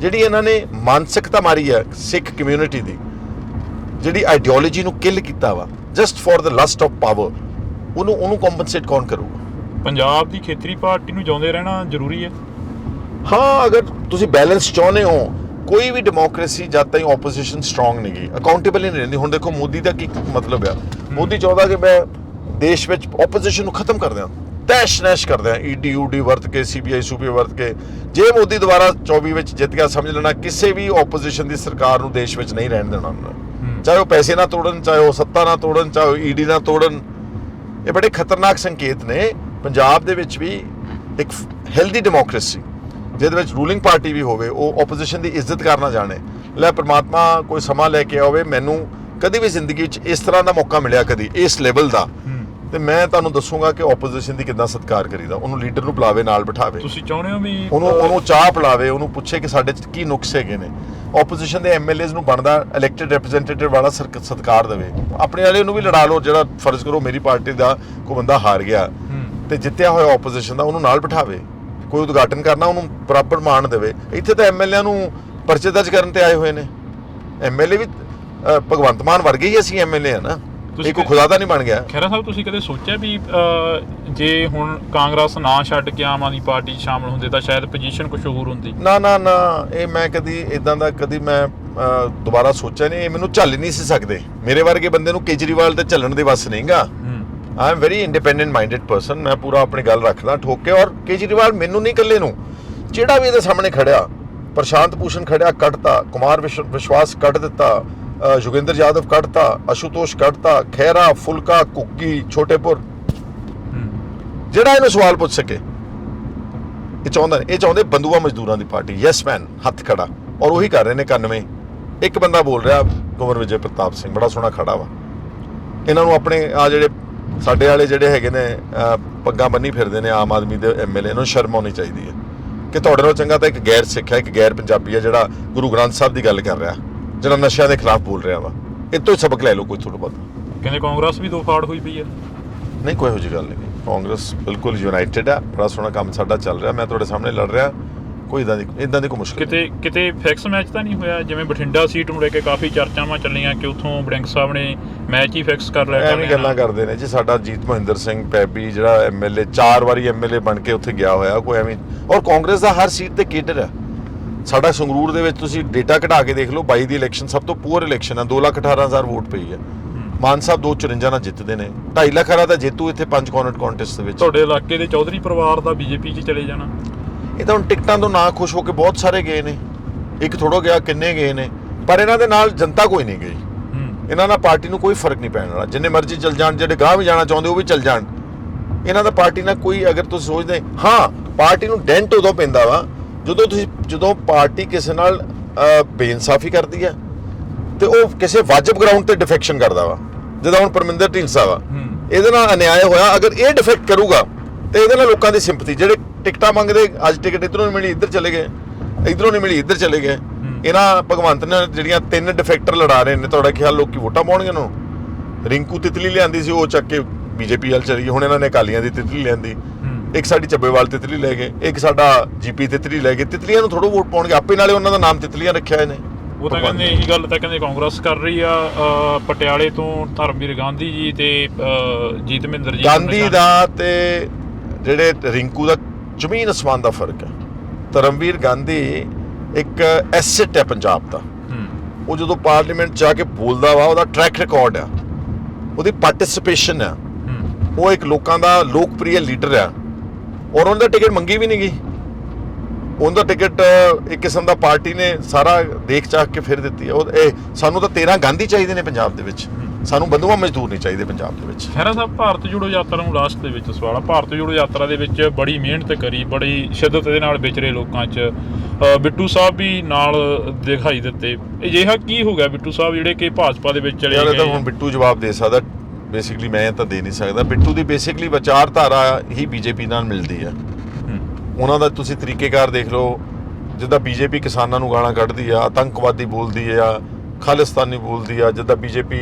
ਜਿਹੜੀ ਇਹਨਾਂ ਨੇ ਮਾਨਸਿਕਤਾ ਮਾਰੀ ਹੈ ਸਿੱਖ ਕਮਿਊਨਿਟੀ ਦੀ, ਜਿਹੜੀ ਆਈਡੀਓਲੋਜੀ ਨੂੰ ਕਿਲ ਕੀਤਾ ਵਾ just for the lust of power ਉਹਨੂੰ ਉਹਨੂੰ ਕੰਪਨਸੇਟ ਕੌਣ ਕਰੂਗਾ? ਪੰਜਾਬ ਦੀ ਖੇਤਰੀ ਪਾਰਟੀ ਨੂੰ ਜਿਉਂਦੇ ਰਹਿਣਾ ਜ਼ਰੂਰੀ ਹੈ। ਹਾਂ ਅਗਰ ਤੁਸੀਂ ਬੈਲੈਂਸ ਚਾਹੁੰਦੇ ਹੋ ਕੋਈ ਵੀ ਡੈਮੋਕ੍ਰੇਸੀ ਜਦ ਤਾਈਂ ਆਪੋਜੀਸ਼ਨ ਸਟਰੋਂਗ ਨਹੀਂ ਗਈ ਅਕਾਊਂਟੇਬਲ ਨਹੀਂ ਰਹਿੰਦੀ। ਹੁਣ ਦੇਖੋ ਮੋਦੀ ਦਾ ਕੀ ਮਤਲਬ ਆ? ਮੋਦੀ ਚਾਹੁੰਦਾ ਕਿ ਮੈਂ ਦੇਸ਼ ਵਿੱਚ ਆਪੋਜੀਸ਼ਨ ਨੂੰ ਖਤਮ ਕਰ ਦਿਆਂ। ਤੈਸ਼ ਨੈਸ਼ ਕਰ ਦਿਆਂ। ਈਡੀ ਯੂਡੀ ਵਰਤ ਕੇ ਸੀਬੀਆਈ ਸੂਬੀ ਵਰਤ ਕੇ। ਜੇ ਮੋਦੀ ਦੁਬਾਰਾ 24 ਵਿੱਚ ਜਿੱਤ ਗਿਆ ਸਮਝ ਲੈਣਾ ਕਿਸੇ ਵੀ ਆਪੋਜੀਸ਼ਨ ਦੀ ਸਰਕਾਰ ਨੂੰ ਦੇਸ਼ ਵਿੱਚ ਨਹੀਂ ਰਹਿਣ ਦੇਣਾ ਉਹਨਾਂ ਚਾਹੇ ਉਹ ਪੈਸੇ ਨਾ ਤੋੜਨ ਚਾਹੇ ਉਹ ਸੱਤਾ ਨਾ ਤੋੜਨ ਚਾਹੇ ਉਹ ਈਡੀ ਨਾ ਤੋੜਨ। ਇਹ ਬੜੇ ਖਤਰਨਾਕ ਸੰਕੇਤ ਨੇ। ਪੰਜਾਬ ਦੇ ਵਿੱਚ ਵੀ ਇੱਕ ਹੈਲਦੀ ਡੈਮੋਕ੍ਰੇਸੀ ਜਿਹਦੇ ਵਿੱਚ ਰੂਲਿੰਗ ਪਾਰਟੀ ਵੀ ਹੋਵੇ ਉਹ ਆਪੋਜੀਸ਼ਨ ਦੀ ਇੱਜ਼ਤ ਕਰਨਾ ਜਾਣੇ। ਲੈ ਪ੍ਰਮਾਤਮਾ ਕੋਈ ਸਮਾਂ ਲੈ ਕੇ ਆਵੇ ਮੈਨੂੰ ਕਦੀ ਵੀ ਜ਼ਿੰਦਗੀ ਵਿੱਚ ਇਸ ਤਰ੍ਹਾਂ ਦਾ ਮੌਕਾ ਮਿਲਿਆ ਕਦੀ ਇਸ ਲੈਵਲ ਦਾ। ਤੇ ਮੈਂ ਤੁਹਾਨੂੰ ਦੱਸੂਗਾ ਕਿ ਆਪੋਜੀਸ਼ਨ ਦੀ ਕਿੱਦਾਂ ਸਤਿਕਾਰ ਕਰੀਦਾ ਉਹਨੂੰ ਲੀਡਰ ਨੂੰ ਬੁਲਾਵੇ ਨਾਲ ਬਿਠਾਵੇ। ਤੁਸੀਂ ਚਾਹੁੰਦੇ ਹੋ ਵੀ ਉਹਨੂੰ ਉਹਨੂੰ ਚਾਹ ਪਿਲਾਵੇ ਉਹਨੂੰ ਪੁੱਛੇ ਕਿ ਸਾਡੇ ਚ ਕੀ ਨੁਕਸ ਹੈਗੇ ਨੇ। ਆਪੋਜੀਸ਼ਨ ਦੇ ਐਮਐਲਏਜ਼ ਨੂੰ ਬਣਦਾ ਇਲੈਕਟਿਡ ਰਿਪਰੈਜ਼ੈਂਟੇਟਿਵ ਵਾਲਾ ਸਤਿਕਾਰ ਦੇਵੇ। ਆਪਣੇ ਵਾਲੇ ਨੂੰ ਵੀ ਲੜਾ ਲਓ ਜਿਹੜਾ ਫਰਜ਼ ਕਰੋ ਮੇਰੀ ਪਾਰਟੀ ਦਾ ਕੋਈ ਬੰਦਾ ਹਾਰ ਗਿਆ। ਤੇ ਜਿੱਤਿਆ ਹੋਇਆ ਆਪੋਜੀਸ਼ਨ ਦਾ ਉਹਨੂੰ ਨਾਲ ਬਿਠਾਵੇ। ਕੋਈ ਉਦਘਾਟਨ ਕਰਨਾ ਉਹਨੂੰ ਬਰਾਬਰ ਮਾਣ ਦੇਵੇ। ਇੱਥੇ ਤਾਂ ਐਮਐਲਏ ਨੂੰ ਪਰਚੇ ਦਰਜ ਕਰਨ ਤੇ ਆਏ ਹੋਏ ਨੇ। ਐਮਐਲਏ ਵੀ ਅ, ਭਗਵੰਤ ਮਾਨ ਵਰਗੇ ਹੀ ਅਸੀਂ ਐਮਐਲਏ ਆ ਨਾ। ਤੁਸੀਂ ਇਹ ਕੋਈ ਖੁਦਾ ਦਾ ਨਹੀਂ ਬਣ ਗਿਆ। ਖੈਰਾ ਸਾਹਿਬ ਤੁਸੀਂ ਕਦੇ ਸੋਚਿਆ ਵੀ ਜੇ ਹੁਣ ਕਾਂਗਰਸ ਨਾ ਛੱਡ ਕੇ ਆਮ ਆਦਮੀ ਪਾਰਟੀ 'ਚ ਸ਼ਾਮਲ ਹੁੰਦੇ ਤਾਂ ਸ਼ਾਇਦ ਪੋਜੀਸ਼ਨ ਕੁਝ ਹੋਰ ਹੁੰਦੀ? ਨਾ ਨਾ ਨਾ। ਇਹ ਮੈਂ ਕਦੀ ਇਦਾਂ ਦਾ ਕਦੀ ਮੈਂ ਦੁਬਾਰਾ ਸੋਚਿਆ ਨਹੀਂ। ਇਹ ਮੈਨੂੰ ਝੱਲ ਨਹੀਂ ਸੀ ਸਕਦੇ। ਮੇਰੇ ਵਰਗੇ ਬੰਦੇ ਨੂੰ ਕੇਜਰੀਵਾਲ ਤੇ ਝੱਲਣ ਦੇ ਵੱਸ ਨਹੀਂਗਾ। I am very independent minded person ਮੈਂ ਪੂਰਾ ਆਪਣੀ ਗੱਲ ਰੱਖਦਾ ਠੋਕ ਕੇ ਔਰ ਕੇਜਰੀਵਾਲ ਮੈਨੂੰ ਨਹੀਂ ਇਕੱਲੇ ਨੂੰ। ਜਿਹੜਾ ਵੀ ਇਹਦੇ ਸਾਹਮਣੇ ਖੜਿਆ ਪ੍ਰਸ਼ਾਂਤ ਭੂਸ਼ਣ ਖੜਿਆ ਕੱਢਤਾ ਕੁਮਾਰ ਵਿਸ਼- ਵਿਸ਼ਵਾਸ ਕੱਢ ਦਿੱਤਾ ਅਹ, ਯੋਗਿੰਦਰ ਯਾਦਵ ਕੱਢਤਾ ਅਸ਼ੂਤੋਸ਼ ਕੱਢਤਾ ਖੈਰਾ ਫੁਲਕਾ ਕੁੱਕੀ ਛੋਟੇਪੁਰ। ਜਿਹੜਾ ਇਹਨੂੰ ਸਵਾਲ ਪੁੱਛ ਸਕੇ ਇਹ ਚਾਹੁੰਦਾ ਇਹ ਚਾਹੁੰਦੇ ਬੰਦੂਆ ਮਜ਼ਦੂਰਾਂ ਦੀ ਪਾਰਟੀ। ਯੈਸ ਮੈਨ ਹੱਥ ਖੜਾ। ਔਰ ਉਹੀ ਕਰ ਰਹੇ ਨੇ 91 ਇੱਕ ਬੰਦਾ ਬੋਲ ਰਿਹਾ ਕੁੰਵਰ ਵਿਜੇ ਪ੍ਰਤਾਪ ਸਿੰਘ ਬੜਾ ਸੋਹਣਾ ਖੜਾ ਵਾ। ਇਹਨਾਂ ਨੂੰ ਆਪਣੇ ਆ ਜਿਹੜੇ ਸਾਡੇ ਵਾਲੇ ਜਿਹੜੇ ਹੈਗੇ ਨੇ ਪੱਗਾਂ ਬੰਨੀ ਫਿਰਦੇ ਨੇ ਆਮ ਆਦਮੀ ਦੇ ਐਮਐਲਏ ਨੂੰ ਸ਼ਰਮ ਆਉਣੀ ਚਾਹੀਦੀ ਹੈ। ਕਿ ਤੁਹਾਡੇ ਨਾਲੋਂ ਚੰਗਾ ਤਾਂ ਇੱਕ ਗੈਰ ਸਿੱਖ ਹੈ ਇੱਕ ਗੈਰ ਪੰਜਾਬੀ ਹੈ ਜਿਹੜਾ ਗੁਰੂ ਗ੍ਰੰਥ ਸਾਹਿਬ ਦੀ ਗੱਲ ਕਰ ਰਿਹਾ ਜਿਹੜਾ ਨਸ਼ਿਆਂ ਦੇ ਖਿਲਾਫ ਬੋਲ ਰਿਹਾ ਵਾ। ਇਹ ਤੋਂ ਹੀ ਸਬਕ ਲੈ ਲਓ ਕੋਈ ਥੋੜਾ ਬਹੁਤ। ਕਹਿੰਦੇ ਕਾਂਗਰਸ ਵੀ ਦੋ ਫਾੜ ਹੋਈ ਪਈ ਹੈ। ਨਹੀਂ ਕੋਈ ਇਹੋ ਜਿਹੀ ਗੱਲ ਨਹੀਂ। ਕਾਂਗਰਸ ਬਿਲਕੁਲ ਯੂਨਾਈਟਿਡ ਹੈ ਬੜਾ ਸੋਹਣਾ ਕੰਮ ਸਾਡਾ ਚੱਲ ਰਿਹਾ। ਮੈਂ ਤੁਹਾਡੇ ਸਾਹਮਣੇ ਲੜ ਰਿਹਾ। ਕੋਈ ਇਦਾਂ ਦੀ ਇਦਾਂ ਦੀ ਕੋਈ ਮੁਸ਼ਕਲ ਕਿਤੇ ਕਿਤੇ ਫਿਕਸ ਮੈਚ ਤਾਂ ਨਹੀਂ ਹੋਇਆ? ਜਿਵੇਂ ਬਠਿੰਡਾ ਸੀਟ ਨੂੰ ਲੈ ਕੇ ਕਾਫੀ ਚਰਚਾਵਾਂ ਚੱਲੀਆਂ ਕਿ ਉਥੋਂ ਬੜਿੰਗ ਸਾਹਿਬ ਨੇ ਮੈਚ ਹੀ ਫਿਕਸ ਕਰ ਲਿਆ ਐਵੇਂ ਗੱਲਾਂ ਕਰਦੇ ਨੇ ਜੀ ਸਾਡਾ ਜੀਤ ਮਹਿੰਦਰ ਸਿੰਘ ਪੈਬੀ ਜਿਹੜਾ ਐਮਐਲਏ ਚਾਰ ਵਾਰੀ ਐਮਐਲਏ ਬਣ ਕੇ ਉੱਥੇ ਗਿਆ ਹੋਇਆ ਕੋਈ ਐਵੇਂ ਔਰ ਕਾਂਗਰਸ ਦਾ ਹਰ ਸੀਟ ਤੇ ਕੇਡਰ ਹੈ ਸਾਡਾ ਸੰਗਰੂਰ ਦੇ ਵਿੱਚ ਤੁਸੀਂ ਡੇਟਾ ਕਢਾ ਕੇ ਦੇਖ ਲਓ 22 ਦੀ ਇਲੈਕਸ਼ਨ ਸਭ ਤੋਂ ਪੂਅਰ ਇਲੈਕਸ਼ਨ ਹੈ 2 ਲੱਖ 18 ਹਜ਼ਾਰ ਵੋਟ ਪਈ ਹੈ। ਮਾਨ ਸਾਹਿਬ 254 ਨਾਲ ਜਿੱਤਦੇ ਨੇ। 2.5 ਲੱਖ ਵਾਲਾ ਤਾਂ ਜੇਤੂ ਇੱਥੇ ਪੰਜ ਕੌਨਟ ਕੰਟੈਸਟ ਦੇ ਵਿੱਚ। ਤੁਹਾਡੇ ਇਲਾਕੇ ਦੇ ਚੌਧਰੀ ਪਰਿਵਾਰ ਦਾ ਬੀਜੇਪੀ 'ਚ ਚਲੇ ਜਾਣਾ। ਇਹ ਤਾਂ ਹੁਣ ਟਿਕਟਾਂ ਤੋਂ ਨਾ ਖੁਸ਼ ਹੋ ਕੇ ਬਹੁਤ ਸਾਰੇ ਗਏ ਨੇ। ਇੱਕ ਥੋੜੋ ਗਿਆ ਕਿੰਨੇ ਗਏ ਨੇ। ਪਰ ਇਹਨਾਂ ਦੇ ਨਾਲ ਜਨਤਾ ਕੋਈ ਨਹੀਂ ਗਈ। ਇਹਨਾਂ ਨਾਲ ਪਾਰਟੀ ਨੂੰ ਕੋਈ ਫ਼ਰਕ ਨਹੀਂ ਪੈਣ ਵਾਲਾ। ਜਿੰਨੇ ਮਰਜ਼ੀ ਚੱਲ ਜਾਣ ਜਿਹੜੇ ਗਾਂਹ ਵੀ ਜਾਣਾ ਚਾਹੁੰਦੇ ਉਹ ਵੀ ਚੱਲ ਜਾਣ। ਇਹਨਾਂ ਦਾ ਪਾਰਟੀ ਨਾਲ ਕੋਈ ਅਗਰ ਤੁਸੀਂ ਸੋਚਦੇ ਹਾਂ ਪਾਰਟੀ ਨੂੰ ਡੈਂਟ ਉਦੋਂ ਪੈਂਦਾ ਵਾ ਜਦੋਂ ਤੁਸੀਂ ਜਦੋਂ ਪਾਰਟੀ ਕਿਸੇ ਨਾਲ ਬੇਇਨਸਾਫੀ ਕਰਦੀ ਹੈ ਤੇ ਉਹ ਕਿਸੇ ਵਾਜਬ ਗਰਾਊਂਡ ਤੇ ਡਿਫੈਕਸ਼ਨ ਕਰਦਾ ਵਾ। ਜਿੱਦਾਂ ਹੁਣ ਪਰਮਿੰਦਰ ਢੀਂਡਸਾ ਵਾ। ਇਹਦੇ ਨਾਲ ਅਨਿਆਏ ਹੋਇਆ ਅਗਰ ਇਹ ਡਿਫੈਕਟ ਕਰੂਗਾ ਤੇ ਇਹਦੇ ਨਾਲ ਲੋਕਾਂ ਦੀ ਸਿੰਪਥੀ ਜਿਹੜੇ ਟਿਕਟਾਂ ਮੰਗਦੇ ਅੱਜ ਟਿਕਟ ਇਧਰੋਂ ਨਹੀਂ ਮਿਲੀ ਇੱਧਰ ਚਲੇ ਗਏ। ਇਧਰੋਂ ਨਹੀਂ ਮਿਲੀ ਇੱਧਰ ਚਲੇ ਗਏ। ਇਹਨਾਂ ਭਗਵੰਤ ਨੇ ਜਿਹੜੀਆਂ ਤਿੰਨ ਡਿਫੈਕਟਰ ਲੜਾ ਰਹੇ ਨੇ ਤੁਹਾਡਾ ਖਿਆਲ ਲੋਕੀ ਵੋਟਾਂ ਪਾਉਣਗੇ ਉਹਨਾਂ ਨੂੰ? ਰਿੰਕੂ ਤਿਤਲੀ ਲਿਆਂਦੀ ਸੀ ਉਹ ਚੱਕ ਕੇ ਬੀਜੇਪੀ ਵਾਲ ਚਲੀ ਗਈ। ਹੁਣ ਇਹਨਾਂ ਨੇ ਅਕਾਲੀਆਂ ਦੀ ਤਿਤਲੀ ਲਿਆਂਦੀ। ਇੱਕ ਸਾਡੀ ਚੱਬੇਵਾਲ ਤਿਤਲੀ ਲੈ ਗਏ ਇੱਕ ਸਾਡਾ ਜੀਪੀ ਤਿਤਲੀ ਲੈ ਗਏ। ਤਿਤਲੀਆਂ ਨੂੰ ਥੋੜੋ ਵੋਟ ਪਾਉਣਗੇ। ਆਪੇ ਨਾਲੇ ਉਹਨਾਂ ਦਾ ਨਾਮ ਤਿਤਲੀਆਂ ਰੱਖਿਆ ਹੋਏ ਨੇ ਉਹ ਤਾਂ ਕਹਿੰਦੇ ਇਹੀ ਗੱਲ ਤਾਂ ਕਹਿੰਦੇ ਕਾਂਗਰਸ ਕਰ ਰਹੀ ਆ ਪਟਿਆਲੇ ਤੋਂ ਧਰਮਵੀਰ ਗਾਂਧੀ ਜੀ ਤੇ ਅ, ਜੀਤ ਮਹਿੰਦਰ ਜੀ ਗਾਂਧੀ ਦਾ ਤੇ ਜਿਹੜੇ ਰਿੰਕੂ ਦਾ ਜ਼ਮੀਨ ਅਸਮਾਨ ਦਾ ਫ਼ਰਕ ਹੈ। ਧਰਮਵੀਰ ਗਾਂਧੀ ਇੱਕ ਐਸੈਟ ਹੈ ਪੰਜਾਬ ਦਾ। ਉਹ ਜਦੋਂ ਪਾਰਲੀਮੈਂਟ ਜਾ ਕੇ ਬੋਲਦਾ ਵਾ ਉਹਦਾ ਟਰੈਕ ਰਿਕਾਰਡ ਆ। ਉਹਦੀ ਪਾਰਟਿਸਿਪੇਸ਼ਨ ਆ। ਉਹ ਇੱਕ ਲੋਕਾਂ ਦਾ ਲੋਕਪ੍ਰਿਯ ਲੀਡਰ ਆ। ਔਰ ਉਹਨਾਂ ਦਾ ਟਿਕਟ ਮੰਗੀ ਵੀ ਨਹੀਂ ਗਈ ਉਹਦਾ ਟਿਕਟ ਇੱਕ ਕਿਸਮ ਦਾ ਪਾਰਟੀ ਨੇ ਸਾਰਾ ਦੇਖ ਚਾਖ ਕੇ ਫਿਰ ਦਿੱਤੀ ਉਹ ਇਹ ਸਾਨੂੰ ਤਾਂ 13 ਗਾਂਧੀ ਚਾਹੀਦੇ ਨੇ ਪੰਜਾਬ ਦੇ ਵਿੱਚ। ਸਾਨੂੰ ਬੰਦੂਆ ਮਜ਼ਦੂਰ ਨਹੀਂ ਚਾਹੀਦੇ ਪੰਜਾਬ ਦੇ ਵਿੱਚ। ਖਹਿਰਾ ਸਾਹਿਬ ਭਾਰਤ ਜੋੜੋ ਯਾਤਰਾ ਨੂੰ ਲਾਸਟ ਦੇ ਵਿੱਚ ਸਵਾਲ ਆ। ਭਾਰਤ ਜੋੜੋ ਯਾਤਰਾ ਦੇ ਵਿੱਚ ਬੜੀ ਮਿਹਨਤ ਕਰੀ ਬੜੀ ਸ਼ਿੱਦਤ ਦੇ ਨਾਲ ਵਿਚਰੇ ਲੋਕਾਂ 'ਚ। ਬਿੱਟੂ ਸਾਹਿਬ ਵੀ ਨਾਲ ਦਿਖਾਈ ਦਿੱਤੇ। ਅਜਿਹਾ ਕੀ ਹੋ ਗਿਆ ਬਿੱਟੂ ਸਾਹਿਬ ਜਿਹੜੇ ਕਿ ਭਾਜਪਾ ਦੇ ਵਿੱਚ ਚਲੇ ਯਾਰ ਇਹ ਤਾਂ ਗਏ? ਹੁਣ ਬਿੱਟੂ ਜਵਾਬ ਦੇ ਸਕਦਾ। ਬੇਸਿਕਲੀ ਮੈਂ ਤਾਂ ਦੇ ਨਹੀਂ ਸਕਦਾ। ਬਿੱਟੂ ਦੀ ਬੇਸਿਕਲੀ ਵਿਚਾਰਧਾਰਾ ਹੀ ਬੀਜੇਪੀ ਨਾਲ ਮਿਲਦੀ ਹੈ ਹੂੰ, ਉਹਨਾਂ ਦਾ ਤੁਸੀਂ ਤਰੀਕੇਕਾਰ ਦੇਖ ਲਓ ਜਿੱਦਾਂ ਬੀਜੇਪੀ ਕਿਸਾਨਾਂ ਨੂੰ ਗਾਲਾਂ ਕੱਢਦੀ ਆ ਆਤੰਕਵਾਦੀ ਬੋਲਦੀ ਆ ਖਾਲਿਸਤਾਨੀ ਬੋਲਦੀ ਆ ਜਿੱਦਾਂ ਬੀਜੇਪੀ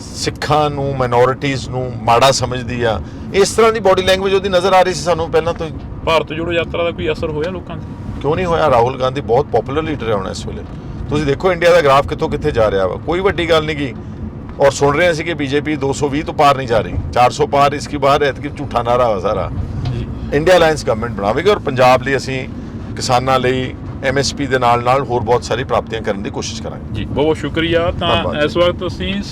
ਸਿੱਖਾਂ ਨੂੰ ਮਾਈਨੋਰਿਟੀਜ਼ ਨੂੰ ਮਾੜਾ ਸਮਝਦੀ ਆ। ਇਸ ਤਰ੍ਹਾਂ ਦੀ ਬਾਡੀ ਲੈਂਗੁਏਜ ਉਹਦੀ ਨਜ਼ਰ ਆ ਰਹੀ ਸੀ ਸਾਨੂੰ ਪਹਿਲਾਂ ਤੋਂ ਹੀ। ਭਾਰਤ ਜੋੜੋ ਯਾਤਰਾ ਦਾ ਕੋਈ ਅਸਰ ਹੋਇਆ ਲੋਕਾਂ ਤੇ? ਕਿਉਂ ਨਹੀਂ ਹੋਇਆ? ਰਾਹੁਲ ਗਾਂਧੀ ਬਹੁਤ ਪਪੂਲਰ ਲੀਡਰ ਹੈ ਹੁਣ ਇਸ ਵੇਲੇ। ਤੁਸੀਂ ਦੇਖੋ ਇੰਡੀਆ ਦਾ ਗ੍ਰਾਫ ਕਿੱਥੋਂ ਕਿੱਥੇ ਜਾ ਰਿਹਾ ਵਾ। ਕੋਈ ਵੱਡੀ ਗੱਲ ਨਹੀਂ ਗੀ। ਔਰ ਸੁਣ ਰਹੇ ਸੀ ਕਿ ਬੀਜੇਪੀ 220 ਤੋਂ ਪਾਰ ਨਹੀਂ ਜਾ ਰਹੀ। 400 ਪਾਰ ਇਸकी ਬਾਹਰ ਹੈ ਕਿ ਝੂਠਾ ਨਾਰਾ ਵਾ ਸਾਰਾ। ਜੀ। ਇੰਡੀਆ ਅਲਾਈਅੰਸ ਗਵਰਨਮੈਂਟ ਬਣਾਵੇਗੀ ਔਰ ਪੰਜਾਬ ਲਈ ਅਸੀਂ ਕਿਸਾਨਾਂ ਲਈ ਐਮਐਸਪੀ ਦੇ ਨਾਲ ਨਾਲ ਹੋਰ ਬਹੁਤ ਸਾਰੀ ਪ੍ਰਾਪਤੀਆਂ ਕਰਨ ਦੀ ਕੋਸ਼ਿਸ਼ ਕਰਾਂਗੇ। ਜੀ ਬਹੁਤ ਬਹੁਤ ਸ਼ੁਕਰੀਆ। ਤਾਂ। ਇਸ ਵਕਤ ਅਸੀਂ